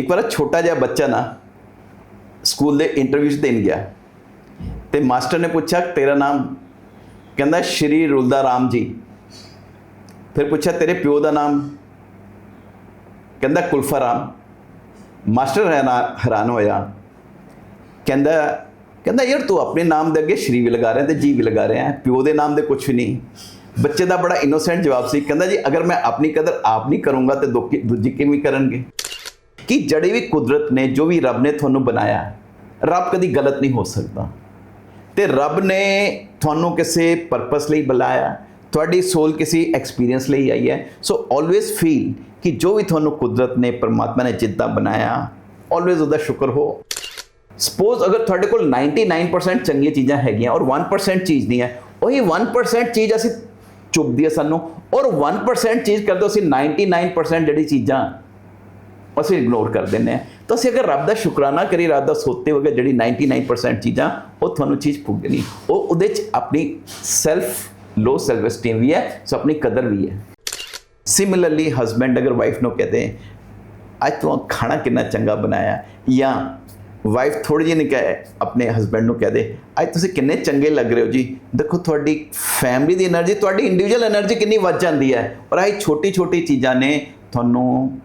ਇੱਕ ਵਾਰ ਛੋਟਾ ਜਿਹਾ ਬੱਚਾ ਨਾ ਸਕੂਲ ਦੇ ਇੰਟਰਵਿਊ ਦੇਣ ਗਿਆ ਤੇ ਮਾਸਟਰ ਨੇ ਪੁੱਛਿਆ, ਤੇਰਾ ਨਾਮ? ਕਹਿੰਦਾ, ਸ਼੍ਰੀ ਰੁਲਦਾ ਰਾਮ ਜੀ। ਫਿਰ ਪੁੱਛਿਆ, ਤੇਰੇ ਪਿਓ ਦਾ ਨਾਮ? ਕਹਿੰਦਾ ਕੁਲਫਾ ਰਾਮ ਮਾਸਟਰ ਹੈਰਾਨ ਹੈਰਾਨ ਹੋਇਆ। ਕਹਿੰਦਾ ਕਹਿੰਦਾ ਯਾਰ ਤੂੰ ਆਪਣੇ ਨਾਮ ਦੇ ਅੱਗੇ ਸ਼੍ਰੀ ਵੀ ਲਗਾ ਰਿਹਾ ਤੇ ਜੀ ਵੀ ਲਗਾ ਰਿਹਾ ਪਿਓ ਦੇ ਨਾਮ ਦੇ ਕੁਝ ਵੀ ਨਹੀਂ। ਬੱਚੇ ਦਾ ਬੜਾ ਇਨੋਸੈਂਟ ਜਵਾਬ ਸੀ। ਕਹਿੰਦਾ, ਜੀ, ਅਗਰ ਮੈਂ ਆਪਣੀ ਕਦਰ ਆਪ ਨਹੀਂ ਕਰੂੰਗਾ ਤੇ ਦੂਜੀ ਦੂਜੀ ਕਿਵੇਂ ਕਰਨਗੇ? ਕਿ ਜਿਹੜੀ ਵੀ ਕੁਦਰਤ ਨੇ, ਜੋ ਵੀ ਰੱਬ ਨੇ ਤੁਹਾਨੂੰ ਬਣਾਇਆ, ਰੱਬ ਕਦੀ ਗਲਤ ਨਹੀਂ ਹੋ ਸਕਦਾ। ਤੇ ਰੱਬ ਨੇ ਤੁਹਾਨੂੰ ਕਿਸੇ ਪਰਪਸ ਲਈ ਬੁਲਾਇਆ, ਤੁਹਾਡੀ ਸੋਲ ਕਿਸੇ ਐਕਸਪੀਰੀਅੰਸ ਲਈ ਆਈ ਹੈ। ਸੋ ਆਲਵੇਸ ਫੀਲ ਕਿ ਜੋ ਵੀ ਤੁਹਾਨੂੰ ਕੁਦਰਤ ਨੇ, ਪਰਮਾਤਮਾ ਨੇ ਜਿੱਦਾਂ ਬਣਾਇਆ ਆਲਵੇਸ ਉਹਦਾ ਸ਼ੁਕਰ ਹੋ। ਸਪੋਜ਼ ਅਗਰ ਤੁਹਾਡੇ ਕੋਲ 99% ਚੰਗੀਆਂ ਚੀਜ਼ਾਂ ਹੈਗੀਆਂ ਔਰ 1% ਚੀਜ਼ ਨਹੀਂ ਹੈ, ਉਹੀ 1% ਚੀਜ਼ ਅਸੀਂ ਚੁੱਭਦੀ ਹੈ ਸਾਨੂੰ, ਔਰ 1% ਚੀਜ਼ ਕਰਦੇ ਅਸੀਂ 99% ਜਿਹੜੀ ਚੀਜ਼ਾਂ ਅਸੀਂ ਇਗਨੋਰ ਕਰ ਦਿੰਨੇ ਆ ਤਾਂ ਅਸੀਂ ਅਗਰ ਰੱਬ ਦਾ ਸ਼ੁਕਰਾਨਾ ਕਰੀ ਰੱਬ ਦਾ ਸੋਤੇ ਵਗੇ ਜਿਹੜੀ 99% ਚੀਜ਼ਾਂ, ਉਹ ਤੁਹਾਨੂੰ ਚੀਜ਼ ਪੁੱਗਣੀ ਉਹ ਉਹਦੇ ਚ ਆਪਣੀ ਸੈਲਫ ਲੋ ਸੈਲਫ ਐਸਟੀਮ ਵੀ ਹੈ, ਸੋ ਆਪਣੀ ਕਦਰ ਵੀ ਹੈ। ਸਿਮਿਲਰਲੀ ਹਸਬੈਂਡ ਅਗਰ ਵਾਈਫ ਨੂੰ ਕਹਤੇ ਅੱਜ ਤੂੰ ਖਾਣਾ ਕਿੰਨਾ ਚੰਗਾ ਬਣਾਇਆ? ਜਾਂ ਵਾਈਫ ਥੋੜੀ ਜਿਹੀ ਨਹੀਂ ਕਹੇ, ਆਪਣੇ ਹਸਬੰਡ ਨੂੰ ਕਹਦੇ, ਅੱਜ ਤੁਸੀਂ ਕਿੰਨੇ ਚੰਗੇ ਲੱਗ ਰਹੇ ਹੋ ਜੀ? ਦੇਖੋ ਤੁਹਾਡੀ ਫੈਮਿਲੀ ਦੀ એનર્ਜੀ ਤੁਹਾਡੀ ਇੰਡੀਵਿਜੂਅਲ એનર્ਜੀ ਕਿੰਨੀ ਵੱਧ ਜਾਂਦੀ ਹੈ। ਔਰ ਇਹ ਛੋਟੀ ਛੋਟੀ ਚੀਜ਼ਾਂ ਨੇ, ਤੁਹਾਨੂੰ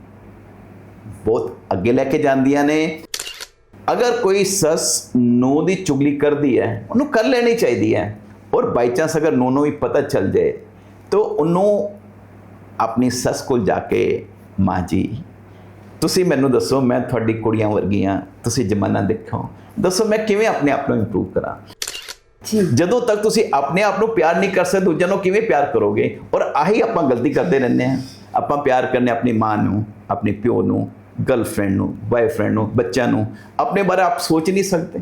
ਬਹੁਤ ਅੱਗੇ ਲੈ ਕੇ ਜਾਂਦੀਆਂ ਨੇ। ਅਗਰ ਕੋਈ ਸੱਸ ਨੋ ਦੀ ਚੁਗਲੀ ਕਰਦੀ ਹੈ ਉਹਨੂੰ ਕਰ ਲੈਣੀ ਚਾਹੀਦੀ ਹੈ ਔਰ ਬਾਈ ਚਾਂਸ ਅਗਰ ਨੋ ਨੂੰ ਵੀ ਪਤਾ ਚੱਲ ਜਾਏ ਤਾਂ ਉਹਨੂੰ ਆਪਣੀ ਸੱਸ ਕੋਲ ਜਾ ਕੇ ਮਾਂ ਜੀ ਤੁਸੀਂ ਮੈਨੂੰ ਦੱਸੋ ਮੈਂ ਤੁਹਾਡੀ ਕੁੜੀਆਂ ਵਰਗੀਆਂ ਤੁਸੀਂ ਜ਼ਮਾਨਾ ਦੇਖੋ ਦੱਸੋ ਮੈਂ ਕਿਵੇਂ ਆਪਣੇ ਆਪ ਨੂੰ ਇੰਪਰੂਵ ਕਰਾਂ? ਜਦੋਂ ਤੱਕ ਤੁਸੀਂ ਆਪਣੇ ਆਪ ਨੂੰ ਪਿਆਰ ਨਹੀਂ ਕਰ ਸਕਦੇ ਦੂਜਿਆਂ ਨੂੰ ਕਿਵੇਂ ਪਿਆਰ ਕਰੋਗੇ? ਔਰ ਆਹੀ ਆਪਾਂ ਗਲਤੀ ਕਰਦੇ ਰਹਿੰਦੇ ਹਾਂ। ਆਪਾਂ ਪਿਆਰ ਕਰਨੇ ਆਪਣੀ ਮਾਂ ਨੂੰ ਆਪਣੇ ਪਿਓ ਨੂੰ ਗਰਲਫ੍ਰੈਂਡ ਨੂੰ ਬॉयਫ੍ਰੈਂਡ ਨੂੰ, ਬੱਚਿਆਂ ਨੂੰ, ਆਪਣੇ ਬਾਰੇ ਆਪ ਸੋਚ ਨਹੀਂ ਸਕਦੇ।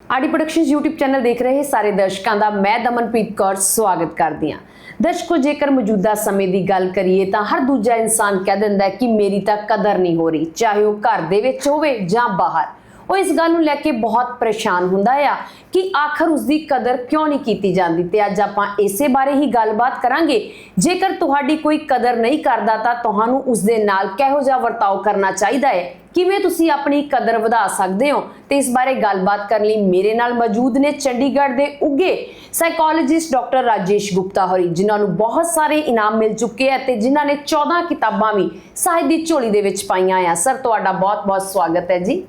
ਆਡੀ ਪ੍ਰੋਡਕਸ਼ਨਸ YouTube ਚੈਨਲ ਦੇਖ ਰਹੇ ਸਾਰੇ ਦਰਸ਼ਕਾਂ ਦਾ ਮੈਂ ਦਮਨਪ੍ਰੀਤ ਕੌਰ ਸਵਾਗਤ ਕਰਦੀ ਹਾਂ। ਦਰਸ਼ਕੋ, ਜੇਕਰ ਮੌਜੂਦਾ ਸਮੇਂ ਦੀ ਗੱਲ ਕਰੀਏ ਤਾਂ ਹਰ ਦੂਜਾ ਇਨਸਾਨ ਕਹਿ ਦਿੰਦਾ ਹੈ ਕਿ ਮੇਰੀ ਤਾਂ ਕਦਰ ਨਹੀਂ ਹੋ ਰਹੀ, ਚਾਹੇ ਉਹ ਘਰ ਦੇ ਵਿੱਚ ਹੋਵੇ ਜਾਂ ਬਾਹਰ। ਉਹ ਇਸ ਗੱਲ ਨੂੰ ਲੈ ਕੇ ਬਹੁਤ ਪਰੇਸ਼ਾਨ ਹੁੰਦਾ ਆ ਕਿ ਆਖਰ ਉਸ ਦੀ ਕਦਰ ਕਿਉਂ ਨਹੀਂ ਕੀਤੀ ਜਾਂਦੀ ਤੇ ਅੱਜ ਆਪਾਂ ਇਸੇ ਬਾਰੇ ਹੀ ਗੱਲਬਾਤ ਕਰਾਂਗੇ। ਜੇਕਰ ਤੁਹਾਡੀ ਕੋਈ ਕਦਰ ਨਹੀਂ ਕਰਦਾ ਤਾਂ ਤੁਹਾਨੂੰ ਉਸ ਦੇ ਨਾਲ ਕਿਹੋ ਜਿਹਾ ਵਰਤਾਓ ਕਰਨਾ ਚਾਹੀਦਾ ਹੈ? ਕਿਵੇਂ ਤੁਸੀਂ ਆਪਣੀ ਕਦਰ ਵਧਾ ਸਕਦੇ ਹੋ? ਤੇ ਇਸ ਬਾਰੇ ਗੱਲਬਾਤ ਕਰਨ ਲਈ ਮੇਰੇ ਨਾਲ ਮੌਜੂਦ ਨੇ ਚੰਡੀਗੜ੍ਹ ਦੇ ਉੱਗੇ ਸਾਈਕੋਲੋਜਿਸਟ ਡਾਕਟਰ ਰਾਜੇਸ਼ ਗੁਪਤਾ ਹੋਰੀ, ਜਿਨ੍ਹਾਂ ਨੂੰ ਬਹੁਤ ਸਾਰੇ ਇਨਾਮ ਮਿਲ ਚੁੱਕੇ ਆ ਤੇ ਜਿਨ੍ਹਾਂ ਨੇ 14 ਕਿਤਾਬਾਂ ਵੀ ਸਾਹਿਤ ਦੀ ਝੋਲੀ ਦੇ ਵਿੱਚ ਪਾਈਆਂ ਆ। ਸਰ, ਤੁਹਾਡਾ ਬਹੁਤ-ਬਹੁਤ ਸਵਾਗਤ ਹੈ ਜੀ।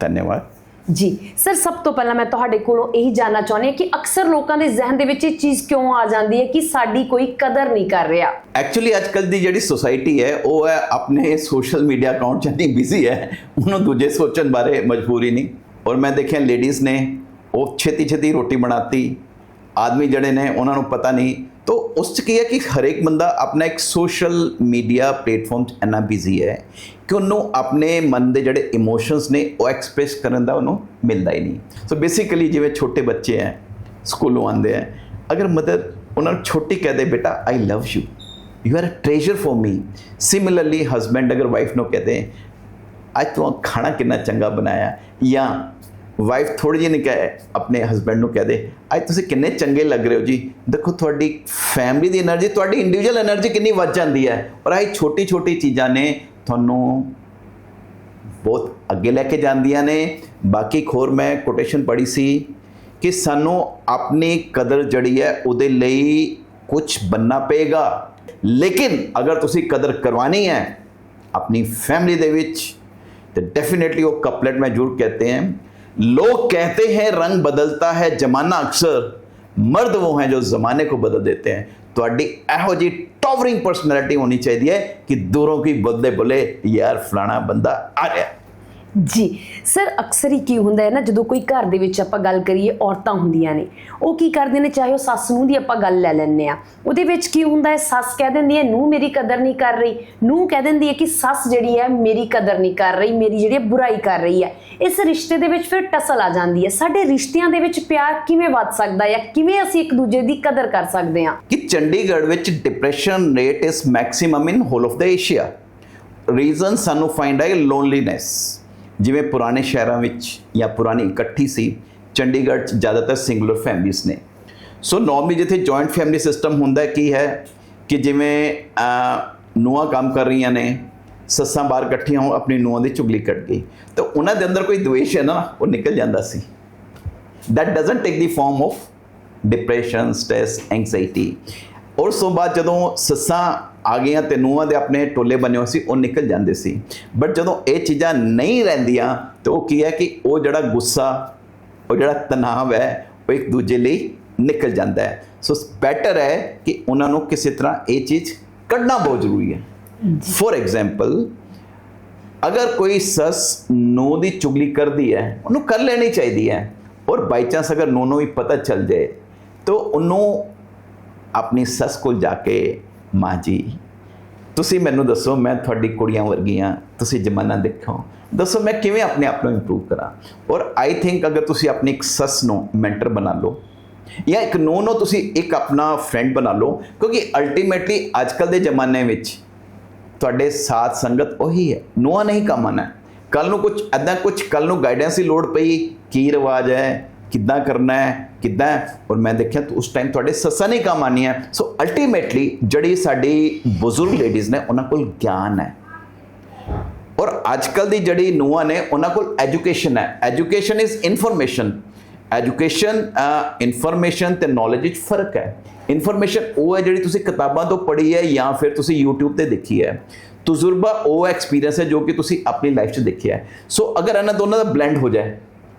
ਧੰਨਵਾਦ। ਜੀ ਸਰ ਸਭ ਤੋਂ ਪਹਿਲਾਂ ਮੈਂ ਤੁਹਾਡੇ ਕੋਲੋਂ ਇਹੀ ਜਾਨਣਾ ਚਾਹੁੰਦੀ ਹਾਂ ਕਿ ਅਕਸਰ ਲੋਕਾਂ ਦੇ ਜ਼ਿਹਨ ਦੇ ਵਿੱਚ ਇਹ ਚੀਜ਼ ਕਿਉਂ ਆ ਜਾਂਦੀ ਹੈ ਕਿ ਸਾਡੀ ਕੋਈ ਕਦਰ ਨਹੀਂ ਕਰ ਰਿਹਾ? ਐਕਚੁਅਲੀ ਅੱਜ ਕੱਲ ਦੀ ਜਿਹੜੀ ਸੋਸਾਇਟੀ ਹੈ ਉਹ ਹੈ ਆਪਣੇ ਸੋਸ਼ਲ ਮੀਡੀਆ ਅਕਾਊਂਟ 'ਚ ਇੰਨੀ ਬਿਜ਼ੀ ਹੈ ਉਹਨੂੰ ਦੂਜੇ ਸੋਚਣ ਬਾਰੇ ਮਜਬੂਰੀ ਨਹੀਂ। ਔਰ ਮੈਂ ਦੇਖਿਆ ਲੇਡੀਜ਼ ਨੇ ਉਹ ਛੇਤੀ ਛੇਤੀ ਰੋਟੀ ਬਣਾਤੀ। ਆਦਮੀ ਜਿਹੜੇ ਨੇ ਉਹਨਾਂ ਨੂੰ ਪਤਾ ਨਹੀਂ ਤਾਂ ਉਸ 'ਚ ਕੀ ਹੈ ਕਿ ਹਰੇਕ ਬੰਦਾ ਆਪਣਾ ਇੱਕ ਸੋਸ਼ਲ ਮੀਡੀਆ ਪਲੇਟਫਾਰਮ 'ਚ ਇੰਨਾ ਬਿਜ਼ੀ ਹੈ ਕਿ ਉਹਨੂੰ ਆਪਣੇ ਮਨ ਦੇ ਜਿਹੜੇ ਇਮੋਸ਼ਨਸ ਨੇ ਉਹ ਐਕਸਪ੍ਰੈਸ ਕਰਨ ਦਾ ਉਹਨੂੰ ਮਿਲਦਾ ਹੀ ਨਹੀਂ ਸੋ ਬੇਸਿਕਲੀ ਜਿਵੇਂ ਛੋਟੇ ਬੱਚੇ ਹੈ ਸਕੂਲੋਂ ਆਉਂਦੇ ਹੈ ਅਗਰ ਮਦਰ ਉਹਨਾਂ ਨੂੰ ਛੋਟੀ ਕਹਿ ਦੇ ਬੇਟਾ I love you you are a treasure for me similarly husband ਅਗਰ ਵਾਈਫ ਨੂੰ ਕਹਦੇ ਅੱਜ ਤੂੰ ਖਾਣਾ ਕਿੰਨਾ ਚੰਗਾ ਬਣਾਇਆ ਜਾਂ ਵਾਈਫ ਥੋੜੀ ਜਿਹੀ ਨਹੀਂ ਕਹੇ ਆਪਣੇ ਹਸਬੰਡ ਨੂੰ ਕਹਦੇ ਅੱਜ ਤੁਸੀਂ ਕਿੰਨੇ ਚੰਗੇ ਲੱਗ ਰਹੇ ਹੋ ਜੀ? ਦੇਖੋ ਤੁਹਾਡੀ ਫੈਮਿਲੀ ਦੀ એનર્ਜੀ ਤੁਹਾਡੀ ਇੰਡੀਵਿਜੂਅਲ એનર્ਜੀ ਕਿੰਨੀ ਵੱਧ ਜਾਂਦੀ ਹੈ ਔਰ ਇਹ ਛੋਟੀ ਛੋਟੀ ਚੀਜ਼ਾਂ ਨੇ, ਤੁਹਾਨੂੰ ਬਹੁਤ ਅੱਗੇ ਲੈ ਕੇ ਜਾਂਦੀਆਂ ਨੇ। ਬਾਕੀ ਖੋਰ ਮੈਂ ਕੋਟੇਸ਼ਨ ਪੜ੍ਹੀ ਸੀ ਕਿ ਸਾਨੂੰ ਆਪਣੀ ਕਦਰ ਜੜੀ ਹੈ ਉਹਦੇ ਲਈ ਕੁਝ ਬੰਨਾ ਪਏਗਾ। ਲੇਕਿਨ ਅਗਰ ਤੁਸੀਂ ਕਦਰ ਕਰਵਾਣੀ ਹੈ ਆਪਣੀ ਫੈਮਿਲੀ ਦੇ ਵਿੱਚ तो डेफिनेटली ਉਹ ਕਪਲੇਟ ਮੈਂ जरूर कहते हैं لوگ کہتے ہیں رنگ بدلتا ہے زمانہ اکثر مرد وہ ہیں جو زمانے کو بدل دیتے ہیں۔ تو ਇਹੋ ਜੀ ਟਾਵਰਿੰਗ ਪਰਸਨੈਲਿਟੀ ਹੋਣੀ ਚਾਹੀਦੀ ਹੈ ਕਿ ਦੂਰੋਂ ਕੀ ਬਦਲੇ ਬੁਲੇ ਯਾਰ ਫਲਾਣਾ ਬੰਦਾ ਆ ਰਿਹਾ ਜੀ। ਸਰ, ਅਕਸਰ ਹੀ ਕੀ ਹੁੰਦਾ ਹੈ ਨਾ, ਜਦੋਂ ਕੋਈ ਘਰ ਦੇ ਵਿੱਚ ਆਪਾਂ ਗੱਲ ਕਰੀਏ, ਔਰਤਾਂ ਹੁੰਦੀਆਂ ਨੇ। ਉਹ ਕੀ ਕਰਦੇ ਨੇ, ਚਾਹੇ ਉਹ ਸੱਸ ਨੂੰ ਦੀ ਆਪਾਂ ਗੱਲ ਲੈ ਲੈਂਦੇ ਆ ਉਹਦੇ ਵਿੱਚ ਕੀ ਹੁੰਦਾ ਹੈ, ਸੱਸ ਕਹਿ ਦਿੰਦੀ ਹੈ ਨੂੰ ਮੇਰੀ ਕਦਰ ਨਹੀਂ ਕਰ ਰਹੀ। ਨੂੰ ਕਹਿ ਦਿੰਦੀ ਹੈ ਕਿ, ਸੱਸ ਜਿਹੜੀ ਹੈ, ਮੇਰੀ ਕਦਰ ਨਹੀਂ ਕਰ ਰਹੀ, ਮੇਰੀ ਜਿਹੜੀ ਹੈ, ਬੁਰਾਈ ਕਰ ਰਹੀ ਹੈ। ਇਸ ਰਿਸ਼ਤੇ ਦੇ ਵਿੱਚ ਫਿਰ ਟਸਲ ਆ ਜਾਂਦੀ ਹੈ। ਸਾਡੇ ਰਿਸ਼ਤਿਆਂ ਦੇ ਵਿੱਚ ਪਿਆਰ ਕਿਵੇਂ ਵੱਧ ਸਕਦਾ ਹੈ ਕਿਵੇਂ ਅਸੀਂ ਇੱਕ ਦੂਜੇ ਦੀ ਕਦਰ ਕਰ ਸਕਦੇ ਹਾਂ? ਕਿ ਚੰਡੀਗੜ੍ਹ ਵਿੱਚ depression rate is maximum in whole of the Asia region ਸਾਨੂੰ ਫਾਈਂਡ ਹੈ ਲੋਨਲੀਨੈਸ ਜਿਵੇਂ ਪੁਰਾਣੇ ਸ਼ਹਿਰਾਂ ਵਿੱਚ ਜਾਂ ਪੁਰਾਣੀ ਇਕੱਠੀ ਸੀ ਚੰਡੀਗੜ੍ਹ 'ਚ ਜ਼ਿਆਦਾਤਰ ਸਿੰਗੂਲਰ ਫੈਮਿਲੀਜ਼ ਨੇ। ਸੋ ਨੋਰਮਲੀ ਜਿੱਥੇ ਜੁਆਇੰਟ ਫੈਮਿਲੀ ਸਿਸਟਮ ਹੁੰਦਾ ਕੀ ਹੈ ਕਿ ਜਿਵੇਂ ਅਹ, ਨੂੰਹਾਂ ਕੰਮ ਕਰ ਰਹੀਆਂ ਨੇ ਸੱਸਾਂ ਬਾਹਰ ਇਕੱਠੀਆਂ ਹੋ ਆਪਣੀ ਨੂੰਹਾਂ ਦੀ ਚੁਗਲੀ ਕੱਟ ਗਈ। ਤਾਂ ਉਹਨਾਂ ਦੇ ਅੰਦਰ ਕੋਈ ਦਵੇਸ਼ ਹੈ ਨਾ ਉਹ ਨਿਕਲ ਜਾਂਦਾ ਸੀ। That doesn't take the form of depression stress anxiety. ਔਰ ਉਸ ਤੋਂ ਬਾਅਦ ਜਦੋਂ ਸੱਸਾਂ ਆ ਗਈਆਂ ਤੇ ਨੂੰਹਾਂ ਦੇ ਆਪਣੇ ਟੋਲੇ ਬਣੇ ਹੋਏ ਸੀ ਉਹ ਨਿਕਲ ਜਾਂਦੇ ਸੀ। ਬਟ ਜਦੋਂ ਇਹ ਚੀਜ਼ਾਂ ਨਹੀਂ ਰਹਿੰਦੀਆਂ ਤੇ ਉਹ ਕੀ ਹੈ ਕਿ ਉਹ ਜਿਹੜਾ ਗੁੱਸਾ ਉਹ ਜਿਹੜਾ ਤਣਾਅ ਹੈ ਉਹ ਇੱਕ ਦੂਜੇ ਲਈ ਨਿਕਲ ਜਾਂਦਾ ਹੈ। ਸੋ ਬੈਟਰ ਹੈ ਕਿ ਉਹਨਾਂ ਨੂੰ ਕਿਸੇ ਤਰ੍ਹਾਂ ਇਹ ਚੀਜ਼ ਕੱਢਣਾ ਬਹੁਤ ਜ਼ਰੂਰੀ ਹੈ। ਫੋਰ ਐਗਜ਼ਾਮਪਲ ਅਗਰ ਕੋਈ ਸੱਸ ਨੋ ਦੀ ਚੁਗਲੀ ਕਰਦੀ ਹੈ ਉਹਨੂੰ ਕਰ ਲੈਣੀ ਚਾਹੀਦੀ ਹੈ ਔਰ ਬਾਈ ਚਾਂਸ ਅਗਰ ਨੋ ਨੂੰ ਵੀ ਪਤਾ ਚੱਲ ਜਾਏ ਤਾਂ ਉਹਨੂੰ ਆਪਣੀ ਸੱਸ ਕੋਲ ਜਾ ਕੇ ਮਾਂ ਜੀ, ਤੁਸੀਂ ਮੈਨੂੰ ਦੱਸੋ, ਮੈਂ ਤੁਹਾਡੀ ਕੁੜੀਆਂ ਵਰਗੀਆਂ ਤੁਸੀਂ ਜ਼ਮਾਨਾ ਦੇਖੋ। ਦੱਸੋ, ਮੈਂ ਕਿਵੇਂ ਆਪਣੇ ਆਪ ਨੂੰ ਇੰਪਰੂਵ ਕਰਾਂ? ਔਰ ਆਈ ਥਿੰਕ ਅਗਰ ਤੁਸੀਂ ਆਪਣੀ ਇੱਕ ਸੱਸ ਨੂੰ ਮੈਂਟਰ ਬਣਾ ਲਓ, ਜਾਂ ਇੱਕ ਨੂੰ ਨੂੰ ਤੁਸੀਂ ਇੱਕ ਆਪਣਾ ਫਰੈਂਡ ਬਣਾ ਲਓ, ਕਿਉਂਕਿ ਅਲਟੀਮੇਟਲੀ ਅੱਜਕੱਲ ਦੇ ਜ਼ਮਾਨੇ ਵਿੱਚ ਤੁਹਾਡੇ ਸਾਥ ਸੰਗਤ ਉਹੀ ਹੈ, ਨੂੰਹਾਂ ਨਹੀਂ ਕੰਮ ਆਉਣਾ। ਕੱਲ ਨੂੰ ਕੁਝ ਐਦਾਂ ਕੁਝ ਕੱਲ ਨੂੰ ਗਾਈਡੈਂਸ ਦੀ ਲੋੜ ਪਈ, ਕੀ ਰਿਵਾਜ ਹੈ ਕਿੱਦਾਂ ਕਰਨਾ ਹੈ, ਕਿੱਦਾਂ? ਹੈ? ਔਰ ਮੈਂ ਦੇਖਿਆ ਉਸ ਟਾਈਮ ਤੁਹਾਡੇ ਸੱਸਾਂ ਨੇ ਕੰਮ ਆਉਣੀ ਸੋ ਅਲਟੀਮੇਟਲੀ ਜਿਹੜੀ ਸਾਡੀ ਬਜ਼ੁਰਗ ਲੇਡੀਜ਼ ਨੇ, ਉਹਨਾਂ ਕੋਲ ਗਿਆਨ ਹੈ। ਔਰ ਅੱਜਕੱਲ ਦੀ ਜਿਹੜੀ ਨੂੰਹਾਂ ਨੇ, ਉਹਨਾਂ ਕੋਲ ਐਜੂਕੇਸ਼ਨ ਹੈ। Education is information education information ਤੇ ਨੌਲੇਜ ਵਿੱਚ ਫ਼ਰਕ ਹੈ। ਇਨਫੋਰਮੇਸ਼ਨ ਉਹ ਹੈ ਜਿਹੜੀ ਤੁਸੀਂ ਕਿਤਾਬਾਂ ਤੋਂ ਪੜ੍ਹੀ ਹੈ ਜਾਂ ਫਿਰ ਤੁਸੀਂ YouTube ਤੇ ਦੇਖੀ ਹੈ। ਤਜਰਬਾ ਉਹ ਐਕਸਪੀਰੀਅੰਸ ਹੈ ਜੋ ਕਿ ਤੁਸੀਂ ਆਪਣੀ ਲਾਈਫ 'ਚ ਦੇਖਿਆ ਹੈ। ਸੋ ਅਗਰ ਇਹਨਾਂ ਦੋਨਾਂ ਦਾ ਬਲੈਂਡ ਹੋ ਜਾਏ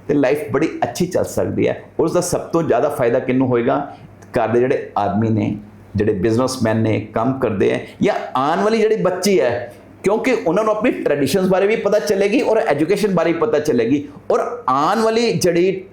ਤੇ ਲਾਈਫ ਬੜੀ ਅੱਛੀ ਚੱਲ ਸਕਦੀ ਹੈ। ਉਸ ਦਾ ਸਭ ਤੋਂ ਜ਼ਿਆਦਾ ਫਾਇਦਾ ਕਿਹਨੂੰ ਹੋਏਗਾ? ਘਰ ਦੇ ਜਿਹੜੇ ਆਦਮੀ ਨੇ, ਜਿਹੜੇ ਬਿਜ਼ਨਸਮੈਨ ਨੇ, ਕੰਮ ਕਰਦੇ ਹੈ ਜਾਂ ਆਉਣ ਵਾਲੀ ਜਿਹੜੀ ਬੱਚੀ ਹੈ, ਕਿਉਂਕਿ ਉਹਨਾਂ ਨੂੰ ਆਪਣੀ ਟ੍ਰੈਡੀਸ਼ਨਸ ਬਾਰੇ ਵੀ ਪਤਾ ਚੱਲੇਗੀ ਔਰ ਐਜੂਕੇਸ਼ਨ ਬਾਰੇ ਵੀ ਪਤਾ ਚੱਲੇਗੀ। ਔਰ ਆਉਣ ਵਾਲੀ ਜਿਹੜੀ